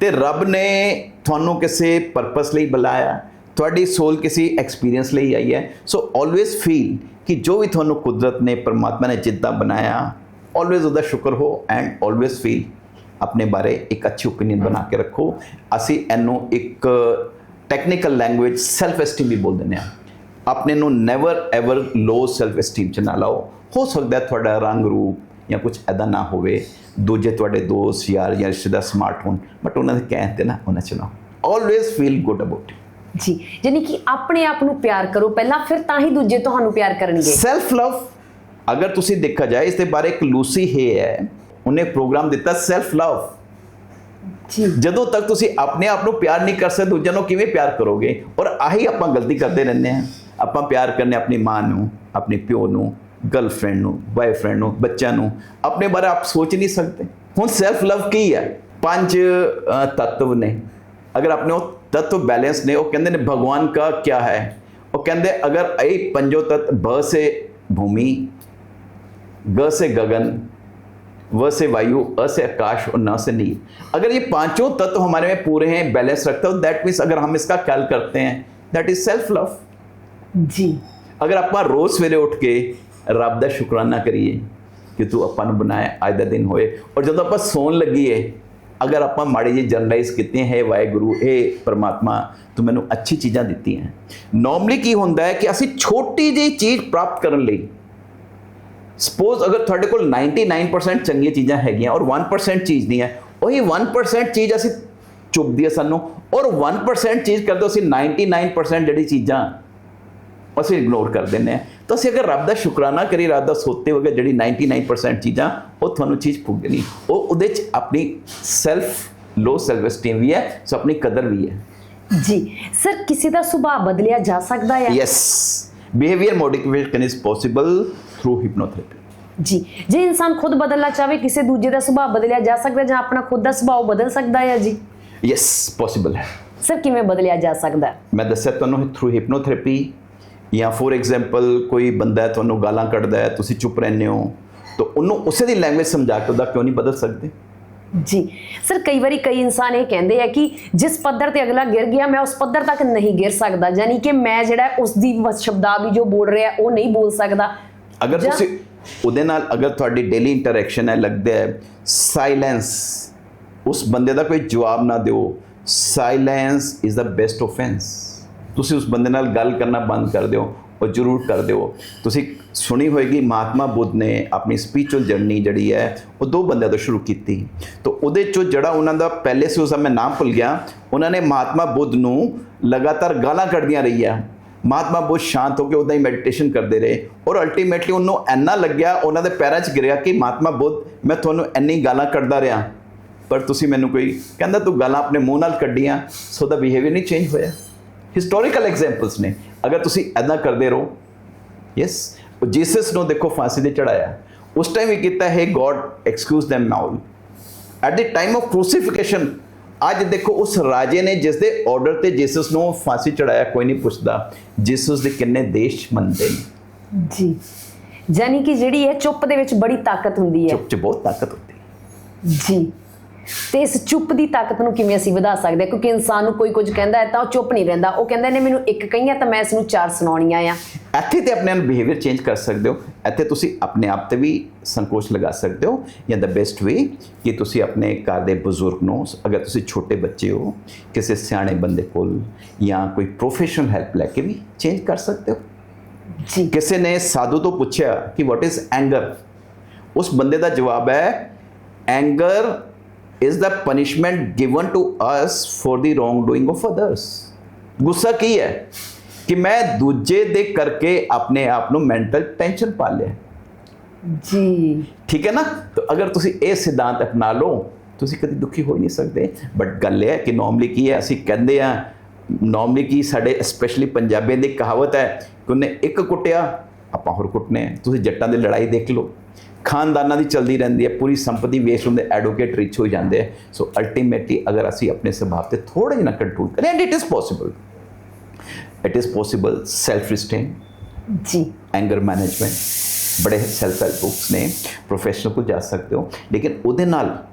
ਤੇ ਰੱਬ ਨੇ ਤੁਹਾਨੂੰ ਕਿਸੇ ਪਰਪਸ ਲਈ ਬੁਲਾਇਆ, ਤੁਹਾਡੀ ਸੋਲ ਕਿਸੇ ਐਕਸਪੀਰੀਅੰਸ ਲਈ ਆਈ ਹੈ। ਸੋ ਆਲਵੇਜ਼ ਫੀਲ ਕਿ ਜੋ ਵੀ ਤੁਹਾਨੂੰ ਕੁਦਰਤ ਨੇ, ਪਰਮਾਤਮਾ ਨੇ ਜਿੱਦਾਂ ਬਣਾਇਆ ਆਲਵੇਜ਼ ਉਹਦਾ ਸ਼ੁਕਰ ਹੋ ਐਂਡ ਆਲਵੇਜ਼ ਫੀਲ ਆਪਣੇ ਬਾਰੇ ਇੱਕ ਅੱਛੀ ਓਪੀਨੀਅਨ ਬਣਾ ਕੇ ਰੱਖੋ। ਅਸੀਂ ਇਹਨੂੰ ਇੱਕ ਟੈਕਨੀਕਲ ਲੈਂਗੁਏਜ ਸੈਲਫ ਐਸਟੀਮ ਵੀ ਬੋਲ ਦਿੰਦੇ ਹਾਂ। ਆਪਣੇ ਨੂੰ never ever low self esteem ਚ ਨਾ ਲਾਓ। ਹੋ ਸਕਦਾ ਤੁਹਾਡਾ ਰੰਗ ਰੂਪ ਜਾਂ ਕੁਝ ਐਦਾ ਨਾ ਹੋਵੇ ਦੂਜੇ ਤੁਹਾਡੇ ਦੋਸਤ ਯਾਰ ਜਾਂ ਰਿਸ਼ਤੇਦਾਰ ਸਮਾਰਟ ਹੋਣ ਬਟ ਉਹਨਾਂ ਦੇ ਕਹਿਣ ਤੇ ਨਾ ਉਹਨਾਂ ਚ ਨਾ ਆਲਵੇਜ਼ ਫੀਲ ਗੁੱਡ ਅਬਾਊਟ ਜੀ ਯਾਨੀ ਕਿ ਆਪਣੇ ਆਪ ਨੂੰ ਪਿਆਰ ਕਰੋ ਪਹਿਲਾਂ ਫਿਰ ਤਾਂ ਹੀ ਦੂਜੇ ਤੁਹਾਨੂੰ ਪਿਆਰ ਕਰਨਗੇ। ਸੈਲਫ ਲਵ ਅਗਰ ਤੁਸੀਂ ਦੇਖਿਆ ਜਾਏ ਇਸ ਦੇ ਬਾਰੇ ਇੱਕ ਲੂਸੀ ਹੈ ਹੈ ਉਹਨੇ ਪ੍ਰੋਗਰਾਮ ਦਿੱਤਾ ਸੈਲਫ ਲਵ ਜੀ। ਜਦੋਂ ਤੱਕ ਤੁਸੀਂ ਆਪਣੇ ਆਪ ਨੂੰ ਪਿਆਰ ਨਹੀਂ ਕਰ ਸਕਦੇ ਦੂਜਿਆਂ ਨੂੰ ਕਿਵੇਂ ਪਿਆਰ ਕਰੋਗੇ? ਔਰ ਆਹੀ ਆਪਾਂ ਗਲਤੀ ਕਰਦੇ ਰਹਿੰਦੇ ਹਾਂ। ਆਪਾਂ ਪਿਆਰ ਕਰਨੇ ਆਪਣੀ ਮਾਂ ਨੂੰ ਆਪਣੇ ਪਿਓ ਨੂੰ گرل فرینڈ نو بوائے فرینڈ بچوں بارے آپ سوچ نہیں سکتے۔ گگن و سے وایو ا سے آکاش اور نہ سے نی اگر یہ پانچوں تتو ہمارے میں پورے ہیں بیلنس رکھتا ہوٹ مینس اگر ہم اس کا خیال کرتے ہیں دلف لو جی۔ اگر آپ روز سویرے اٹھ کے ਰੱਬ ਦਾ ਸ਼ੁਕਰਾਨਾ ਕਰੀਏ ਕਿ ਤੂੰ ਆਪਾਂ ਨੂੰ ਬਣਾਇਆ, ਅੱਜ ਦਾ ਦਿਨ ਹੋਏ। ਔਰ ਜਦੋਂ ਆਪਾਂ ਸੌਣ ਲੱਗੀਏ, ਅਗਰ ਆਪਾਂ ਮਾੜੀ ਜਿਹੀ ਜਨਰਲਾਈਜ਼ ਕੀਤੇ ਹੈ ਵਾਹਿਗੁਰੂ ਇਹ ਪਰਮਾਤਮਾ, ਤੂੰ ਮੈਨੂੰ ਅੱਛੀ ਚੀਜ਼ਾਂ ਦਿੱਤੀਆਂ। ਨਾਰਮਲੀ ਕੀ ਹੁੰਦਾ ਹੈ ਕਿ ਅਸੀਂ ਛੋਟੀ ਜਿਹੀ ਚੀਜ਼ ਪ੍ਰਾਪਤ ਕਰਨ ਲਈ ਸਪੋਜ਼ ਅਗਰ ਤੁਹਾਡੇ ਕੋਲ 99% ਚੰਗੀਆਂ ਚੀਜ਼ਾਂ ਹੈਗੀਆਂ ਔਰ 1% ਚੀਜ਼ ਨਹੀਂ ਹੈ ਉਹੀ 1% ਚੀਜ਼ ਅਸੀਂ ਚੁੱਭਦੀ ਹੈ ਸਾਨੂੰ, ਔਰ 1% ਚੀਜ਼ ਕਰਦੇ ਅਸੀਂ 99% ਜਿਹੜੀ ਚੀਜ਼ਾਂ ਅਸੀਂ ਇਗਨੋਰ ਕਰ ਦਿੰਦੇ ਹਾਂ। ਤਾਂ ਅਸੀਂ ਅਗਰ ਰੱਬ ਦਾ ਸ਼ੁਕਰਾਨਾ ਕਰੀ ਰੱਬ ਦਾ ਸੋਤੇ ਹੋਗੇ ਜਿਹੜੀ 99% ਚੀਜ਼ਾਂ ਉਹ ਤੁਹਾਨੂੰ ਚੀਜ਼ ਪੁੱਗਣੀ ਉਹ ਉਹਦੇ ਚ ਆਪਣੀ ਸੈਲਫ ਲੋ ਸੈਲਫ esteem ਵੀ ਹੈ ਸੋ ਆਪਣੀ ਕਦਰ ਵੀ ਹੈ। ਜੀ ਸਰ ਕਿਸੇ ਦਾ ਸੁਭਾਅ ਬਦਲਿਆ ਜਾ ਸਕਦਾ ਹੈ? Yes behaviour modification is possible through hypnotherapy ਜੀ ਜੇ ਇਨਸਾਨ ਖੁਦ ਬਦਲਣਾ ਚਾਹਵੇ ਕਿਸੇ ਦੂਜੇ ਦਾ ਸੁਭਾਅ ਬਦਲਿਆ ਜਾ ਸਕਦਾ ਜਾਂ ਆਪਣਾ ਖੁਦ ਦਾ ਸੁਭਾਅ ਬਦਲ ਸਕਦਾ ਹੈ ਜੀ? ਯੈਸ ਪੋਸੀਬਲ ਹੈ। ਸਰ ਕਿਵੇਂ ਬਦਲਿਆ ਜਾ ਸਕਦਾ ਮੈਂ ਦੱਸਿਆ ਤੁਹਾਨੂੰ ਥਰੂ ਹਿਪਨੋਥੈਰੇਪੀ ਜਾਂ ਫੋਰ ਐਗਜ਼ਾਮਪਲ ਕੋਈ ਬੰਦਾ ਤੁਹਾਨੂੰ ਗਾਲਾਂ ਕੱਢਦਾ ਹੈ ਤੁਸੀਂ ਚੁੱਪ ਰਹਿੰਦੇ ਹੋ ਤਾਂ ਉਹਨੂੰ ਉਸੇ ਦੀ ਲੈਂਗੁਏਜ ਸਮਝਾ ਕੇ ਉਹਦਾ ਕਿਉਂ ਨਹੀਂ ਬਦਲ ਸਕਦੇ? ਜੀ ਸਰ ਕਈ ਵਾਰੀ ਕਈ ਇਨਸਾਨ ਇਹ ਕਹਿੰਦੇ ਆ ਕਿ ਜਿਸ ਪੱਧਰ ਤੇ ਅਗਲਾ ਗਿਰ ਗਿਆ ਮੈਂ ਉਸ ਪੱਧਰ ਤੱਕ ਨਹੀਂ ਗਿਰ ਸਕਦਾ ਯਾਨੀ ਕਿ ਮੈਂ ਜਿਹੜਾ ਉਸ ਦੀ ਵ- ਸ਼ਬਦਾਵਲੀ ਜੋ ਬੋਲ ਰਿਹਾ ਉਹ ਨਹੀਂ ਬੋਲ ਸਕਦਾ। ਅਗਰ ਤੁਸੀਂ ਉਹਦੇ ਨਾਲ ਅਗਰ ਤੁਹਾਡੀ ਡੇਲੀ ਇੰਟਰੈਕਸ਼ਨ ਹੈ ਲੱਗਦਾ ਹੈ ਸਾਇਲੈਂਸ ਉਸ ਬੰਦੇ ਦਾ ਕੋਈ ਜਵਾਬ ਨਾ ਦਿਓ silence is the best offence ਤੁਸੀਂ ਉਸ ਬੰਦੇ ਨਾਲ ਗੱਲ ਕਰਨਾ ਬੰਦ ਕਰ ਦਿਓ ਉਹ ਜ਼ਰੂਰ ਕਰ ਦਿਓ। ਤੁਸੀਂ ਸੁਣੀ ਹੋਏਗੀ ਮਹਾਤਮਾ ਬੁੱਧ ਨੇ ਆਪਣੀ ਸਪੀਚੁਅਲ ਜਰਨੀ ਜਿਹੜੀ ਹੈ, ਉਹ ਦੋ ਬੰਦਿਆਂ ਤੋਂ ਸ਼ੁਰੂ ਕੀਤੀ। ਤਾਂ ਉਹਦੇ ਚੋਂ ਜਿਹੜਾ ਉਹਨਾਂ ਦਾ ਪਹਿਲੇ ਸੀ, ਉਸ ਮੈਂ ਨਾਮ ਭੁੱਲ ਗਿਆ। ਉਹਨਾਂ ਨੇ ਮਹਾਤਮਾ ਬੁੱਧ ਨੂੰ ਲਗਾਤਾਰ ਗਾਲਾਂ ਕੱਢਦੀਆਂ ਰਹੀਆਂ। ਮਹਾਤਮਾ ਬੁੱਧ ਸ਼ਾਂਤ ਹੋ ਕੇ ਉਦਾਂ ਹੀ ਮੈਡੀਟੇਸ਼ਨ ਕਰਦੇ ਰਹੇ ਔਰ ਅਲਟੀਮੇਟਲੀ ਉਹਨੂੰ ਐਨਾ ਲੱਗਿਆ, ਉਹਨਾਂ ਦੇ ਪੈਰਾਂ 'ਚ ਗਿਰਿਆ ਕਿ ਮਹਾਤਮਾ ਬੁੱਧ, ਮੈਂ ਤੁਹਾਨੂੰ ਇੰਨੀ ਗਾਲਾਂ ਕੱਢਦਾ ਰਿਹਾ। ਪਰ ਤੁਸੀਂ ਮੈਨੂੰ ਕੋਈ ਕਹਿੰਦਾ ਤੂੰ ਗਾਲਾਂ ਆਪਣੇ ਮੂੰਹ ਨਾਲ ਕੱਢੀਆਂ ਸੋ ਦਾ ਬਿਹੇਵੀਅਰ ਨਹੀਂ ਚੇਂਜ ਹੋਇਆ। ਹਿਸਟੋਰੀਕਲ ਐਗਜ਼ਾਮਪਲਸ ਨੇ। ਅਗਰ ਤੁਸੀਂ ਐਦਾਂ ਕਰਦੇ ਰਹੋ ਯੈਸ ਜੀਸਸ ਨੂੰ ਦੇਖੋ ਫਾਂਸੀ ਤੇ ਚੜਾਇਆ ਉਸ ਟਾਈਮ ਵੀ ਕੀਤਾ ਹੈ God excuse them now. At the time of crucifixion ਅੱਜ ਦੇਖੋ ਉਸ ਰਾਜੇ ਨੇ ਜਿਸ ਦੇ ਆਰਡਰ ਤੇ ਜੀਸਸ ਨੂੰ ਫਾਂਸੀ ਚੜਾਇਆ ਕੋਈ ਨਹੀਂ ਪੁੱਛਦਾ। ਜੀਸਸ ਦੇ ਕਿੰਨੇ ਦੇਸ਼ ਮੰਨਦੇ ਨੇ। ਜੀ। ਯਾਨੀ ਕਿ ਜਿਹੜੀ ਹੈ ਚੁੱਪ ਦੇ ਵਿੱਚ ਬੜੀ ਤਾਕਤ ਹੁੰਦੀ ਹੈ। ਚੁੱਪ ਚ ਬਹੁਤ ਤਾਕਤ ਹੁੰਦੀ ਹੈ। ਜੀ। ਤੇ ਇਸ ਚੁੱਪ ਦੀ ਤਾਕਤ ਨੂੰ ਕਿਵੇਂ ਅਸੀਂ ਵਧਾ ਸਕਦੇ ਹਾਂ? ਕਿਉਂਕਿ ਇਨਸਾਨ ਨੂੰ ਕੋਈ ਕੁਝ ਕਹਿੰਦਾ ਹੈ ਤਾਂ ਉਹ ਚੁੱਪ ਨਹੀਂ ਰਹਿੰਦਾ। ਉਹ ਕਹਿੰਦਾ ਨੇ ਮੈਨੂੰ ਇੱਕ ਕਹੀਆਂ ਤਾਂ ਮੈਂ ਇਸ ਨੂੰ ਚਾਰ ਸੁਣਾਉਣੀਆਂ ਆ। ਇੱਥੇ ਤੇ ਆਪਣੇ ਬਿਹੇਵੀਅਰ ਚੇਂਜ ਕਰ ਸਕਦੇ ਹੋ। ਇੱਥੇ ਤੁਸੀਂ ਆਪਣੇ ਆਪ ਤੇ ਵੀ ਸੰਕੋਚ ਲਗਾ ਸਕਦੇ ਹੋ ਜਾਂ ਦਾ ਬੈਸਟ ਵੇ ਕਿ ਤੁਸੀਂ ਆਪਣੇ ਘਰ ਦੇ ਬਜ਼ੁਰਗ ਨੂੰ ਅਗਰ ਤੁਸੀਂ ਛੋਟੇ ਬੱਚੇ ਹੋ ਕਿਸੇ ਸਿਆਣੇ ਬੰਦੇ ਕੋਲ ਜਾਂ ਕੋਈ ਪ੍ਰੋਫੈਸ਼ਨਲ ਹੈਲਪ ਲੈ ਕੇ ਵੀ ਚੇਂਜ ਕਰ ਸਕਦੇ ਹੋ। ਜੀ। ਕਿਸੇ ਨੇ ਸਾਧੂ ਤੋਂ ਪੁੱਛਿਆ ਕਿ ਵਾਟ ਇਜ਼ ਐਂਗਰ ਉਸ ਬੰਦੇ ਦਾ ਜਵਾਬ ਹੈ anger the punishment given to us for the wrong doing of others ਗੁੱਸਾ ਕੀ ਹੈ? ਕਿ ਮੈਂ ਦੂਜੇ ਦੇ ਕਰਕੇ ਆਪਣੇ ਆਪ ਨੂੰ ਮੈਂਟਲ ਟੈਨਸ਼ਨ ਪਾ ਲਿਆ। ਜੀ। ਠੀਕ ਹੈ ਨਾ? ਤਾਂ ਅਗਰ ਤੁਸੀਂ ਇਹ ਸਿਧਾਂਤ ਅਪਣਾ ਲਓ ਤੁਸੀਂ ਕਦੀ ਦੁਖੀ ਹੋ ਹੀ ਨਹੀਂ ਸਕਦੇ। ਬਟ ਗੱਲ ਇਹ ਹੈ ਕਿ ਨਾਰਮਲੀ ਕੀ ਹੈ? ਅਸੀਂ ਕਹਿੰਦੇ ਆ ਨਾਰਮਲੀ ਕੀ ਸਾਡੇ ਸਪੈਸ਼ਲੀ ਪੰਜਾਬੀਆਂ ਦੀ ਕਹਾਵਤ ਹੈ ਕਿ ਉਹਨੇ ਇੱਕ ਕੁੱਟਿਆ ਆਪਾਂ ਹੋਰ ਕੁੱਟਨੇ। ਤੁਸੀਂ ਜੱਟਾਂ ਦੀ ਲੜਾਈ ਦੇਖ ਲਓ। ਖਾਨਦਾਨਾਂ ਦੀ ਚਲਦੀ ਰਹਿੰਦੀ ਹੈ ਪੂਰੀ ਸੰਪਤੀ ਵੇਸਟ ਹੁੰਦੇ ਐਡਵੋਕੇਟ ਰਿਚ ਹੋ ਜਾਂਦੇ ਆ ਸੋ ਅਲਟੀਮੇਟਲੀ ਅਗਰ ਅਸੀਂ ਆਪਣੇ ਸੁਭਾਅ ਤੇ ਥੋੜਾ ਜਿਹਾ ਕੰਟਰੋਲ ਕਰੀਏ and it is possible it is possible self restrain ਜੀ। ਐਂਗਰ ਮੈਨੇਜਮੈਂਟ ਬੜੇ ਸੈਲਫ ਹੈਲਪ ਬੁੱਕਸ ਨੇ ਪ੍ਰੋਫੈਸ਼ਨਲ ਕੋਲ ਜਾ ਸਕਦੇ ਹੋ। ਲੇਕਿਨ ਉਹਦੇ ਨਾਲ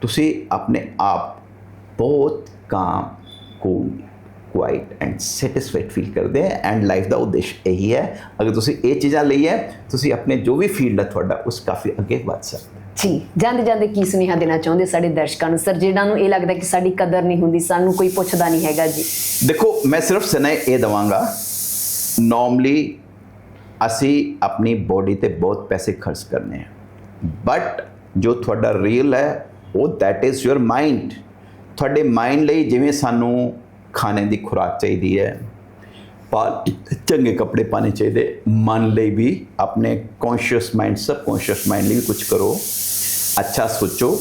ਤੁਸੀਂ ਆਪਣੇ ਆਪ ਬਹੁਤ calm cool quiet and satisfied feel ਕਰਦੇ ਹੈ ਐਂਡ ਲਾਈਫ ਦਾ ਉਦੇਸ਼ ਇਹੀ ਹੈ। ਅਗਰ ਤੁਸੀਂ ਇਹ ਚੀਜ਼ਾਂ ਲਈ ਹੈ ਤੁਸੀਂ ਆਪਣੇ ਜੋ ਵੀ ਫੀਲਡ ਹੈ ਤੁਹਾਡਾ ਉਸ ਕਾਫੀ ਅੱਗੇ ਵਧ ਸਕਦੇ। ਜੀ ਜਾਂਦੇ ਜਾਂਦੇ ਕੀ ਸੁਨੇਹਾ ਦੇਣਾ ਚਾਹੁੰਦੇ ਸਾਡੇ ਦਰਸ਼ਕਾਂ ਨੂੰ? ਸਰ ਜਿਹਨਾਂ ਨੂੰ ਇਹ ਲੱਗਦਾ ਕਿ ਸਾਡੀ ਕਦਰ ਨਹੀਂ ਹੁੰਦੀ ਸਾਨੂੰ ਕੋਈ ਪੁੱਛਦਾ ਨਹੀਂ ਹੈਗਾ ਜੀ। ਦੇਖੋ ਮੈਂ ਸਿਰਫ ਸਨੇ ਇਹ ਦਵਾਂਗਾ ਨਾਰਮਲੀ ਅਸੀਂ ਆਪਣੀ ਬੋਡੀ ਤੇ ਬਹੁਤ ਪੈਸੇ ਖਰਚ ਕਰਨੇ ਆ। ਬਟ ਜੋ ਤੁਹਾਡਾ ਰੀਅਲ ਹੈ ਉਹ ਦੈਟ ਇਜ਼ ਯੋਰ ਮਾਈਂਡ ਤੁਹਾਡੇ ਮਾਈਂਡ ਲਈ ਜਿਵੇਂ ਸਾਨੂੰ ਖਾਣੇ ਦੀ ਖੁਰਾਕ ਚਾਹੀਦੀ ਹੈ। ਪਾ ਚੰਗੇ ਕੱਪੜੇ ਪਾਣੇ ਚਾਹੀਦੇ। ਮਨ ਲਈ ਵੀ ਆਪਣੇ conscious mind subconscious mind ਲਈ ਵੀ ਕੁਝ ਕਰੋ। ਅੱਛਾ ਸੋਚੋ,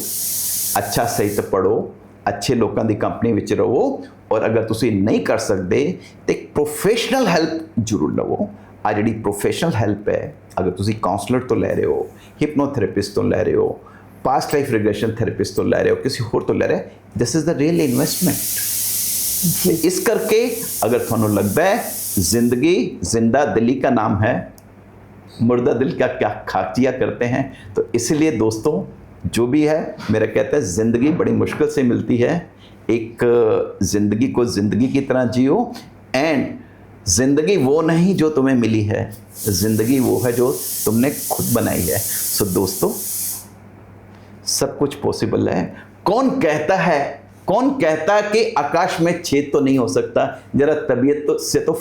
ਅੱਛਾ ਸਾਹਿਤ ਪੜੋ ਅੱਛੇ ਲੋਕਾਂ ਦੀ ਕੰਪਨੀ ਵਿੱਚ ਰਹੋ ਔਰ ਅਗਰ ਤੁਸੀਂ ਨਹੀਂ ਕਰ ਸਕਦੇ ਤੇ ਪ੍ਰੋਫੈਸ਼ਨਲ ਹੈਲਪ ਜ਼ਰੂਰ ਲਵੋ। ਆ ਜਿਹੜੀ ਪ੍ਰੋਫੈਸ਼ਨਲ ਹੈਲਪ ਹੈ, ਅਗਰ ਤੁਸੀਂ ਕਾਉਂਸਲਰ ਤੋਂ ਲੈ ਰਹੇ ਹੋ ਹਿਪਨੋਥੈਰੇਪਿਸਟ ਤੋਂ ਲੈ ਰਹੇ ਹੋ ਪਾਸਟ ਲਾਈਫ ਰਿਗਰੈਸ਼ਨ ਥੈਰੇਪਿਸਟ ਤੋਂ ਲੈ ਰਹੇ ਹੋ, ਕਿਸੇ ਹੋਰ ਤੋਂ ਲੈ ਰਹੇ this is the real investment اس کر کے اگر تھانوں لگتا ہے زندگی زندہ دلی کا نام ہے، مردہ دل کا کیا خاکیا کرتے ہیں۔ تو اس لیے دوستوں جو بھی ہے، میرا کہتا ہے زندگی بڑی مشکل سے ملتی ہے۔ ایک زندگی کو زندگی کی طرح جیو۔ اینڈ زندگی وہ نہیں جو تمہیں ملی ہے، زندگی وہ ہے جو تم نے خود بنائی ہے۔ سو so دوستو، سب کچھ پوسیبل ہے۔ کون کہتا ہے کون کہتا ہے کہ آکاش میں چھید تو نہیں ہو سکتا؟ ذرا طبیعت تو سے تو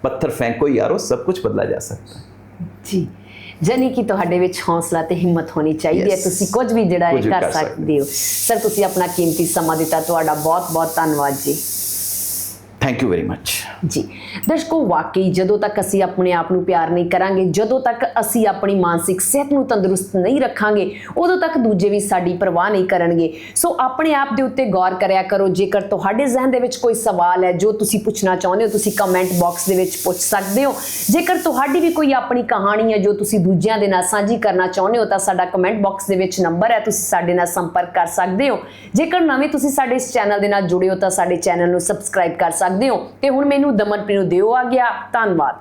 پتھر فینکو یارو سب کچھ بدلا جا سکتا ہے۔ جی ਜਾਨੀ ਕਿ ਤੁਹਾਡੇ ਵਿੱਚ ਹੌਸਲਾ ਤੇ ਹਿੰਮਤ ਹੋਣੀ ਚਾਹੀਦੀ ਹੈ ਤੁਸੀਂ ਕੁਝ ਵੀ ਜਿਹੜਾ ਇਹ ਕਰ ਸਕਦੇ ਹੋ ਸਰ ਤੁਸੀਂ ਆਪਣਾ ਕੀਮਤੀ ਸਮਾਂ ਦਿੱਤਾ ਤੁਹਾਡਾ ਬਹੁਤ ਬਹੁਤ ਧੰਨਵਾਦ ਜੀ ਥੈਂਕ ਯੂ ਵੈਰੀ ਮੱਚ ਜੀ। ਦਰਸ਼ਕੋ, ਵਾਕਈ ਜਦੋਂ ਤੱਕ ਅਸੀਂ ਆਪਣੇ ਆਪ ਨੂੰ ਪਿਆਰ ਨਹੀਂ ਕਰਾਂਗੇ, ਜਦੋਂ ਤੱਕ ਅਸੀਂ ਆਪਣੀ ਮਾਨਸਿਕ ਸਿਹਤ ਨੂੰ ਤੰਦਰੁਸਤ ਨਹੀਂ ਰੱਖਾਂਗੇ, ਉਦੋਂ ਤੱਕ ਦੂਜੇ ਵੀ ਸਾਡੀ ਪਰਵਾਹ ਨਹੀਂ ਕਰਨਗੇ। ਸੋ ਆਪਣੇ ਆਪ ਦੇ ਉੱਤੇ ਗੌਰ ਕਰਿਆ ਕਰੋ। ਜੇਕਰ ਤੁਹਾਡੇ ਜ਼ਿਹਨ ਦੇ ਵਿੱਚ ਕੋਈ ਸਵਾਲ ਹੈ, ਜੋ ਤੁਸੀਂ ਪੁੱਛਣਾ ਚਾਹੁੰਦੇ ਹੋ, ਤੁਸੀਂ ਕਮੈਂਟ ਬਾਕਸ ਦੇ ਵਿੱਚ ਪੁੱਛ ਸਕਦੇ ਹੋ। ਜੇਕਰ ਤੁਹਾਡੀ ਵੀ ਕੋਈ ਆਪਣੀ ਕਹਾਣੀ ਹੈ, ਜੋ ਤੁਸੀਂ ਦੂਜਿਆਂ ਦੇ ਨਾਲ ਸਾਂਝੀ ਕਰਨਾ ਚਾਹੁੰਦੇ ਹੋ, ਤਾਂ ਸਾਡਾ ਕਮੈਂਟ ਬਾਕਸ ਦੇ ਵਿੱਚ ਨੰਬਰ ਹੈ, ਤੁਸੀਂ ਸਾਡੇ ਨਾਲ ਸੰਪਰਕ ਕਰ ਸਕਦੇ ਹੋ। ਜੇਕਰ ਨਵੇਂ ਤੁਸੀਂ ਸਾਡੇ ਇਸ ਚੈਨਲ ਦੇ ਨਾਲ ਜੁੜੇ ਹੋ, ਤਾਂ ਸਾਡੇ ਚੈਨਲ ਨੂੰ ਸਬਸਕ੍ਰਾਈਬ ਕਰ ਸਕਦੇ ਹੋ। ਤੇ ਹੁਣ ਮੈਨੂੰ ਦਮਨਪ੍ਰੀਤ ਨੂੰ ਦਿਓ ਆ ਗਿਆ ਧੰਨਵਾਦ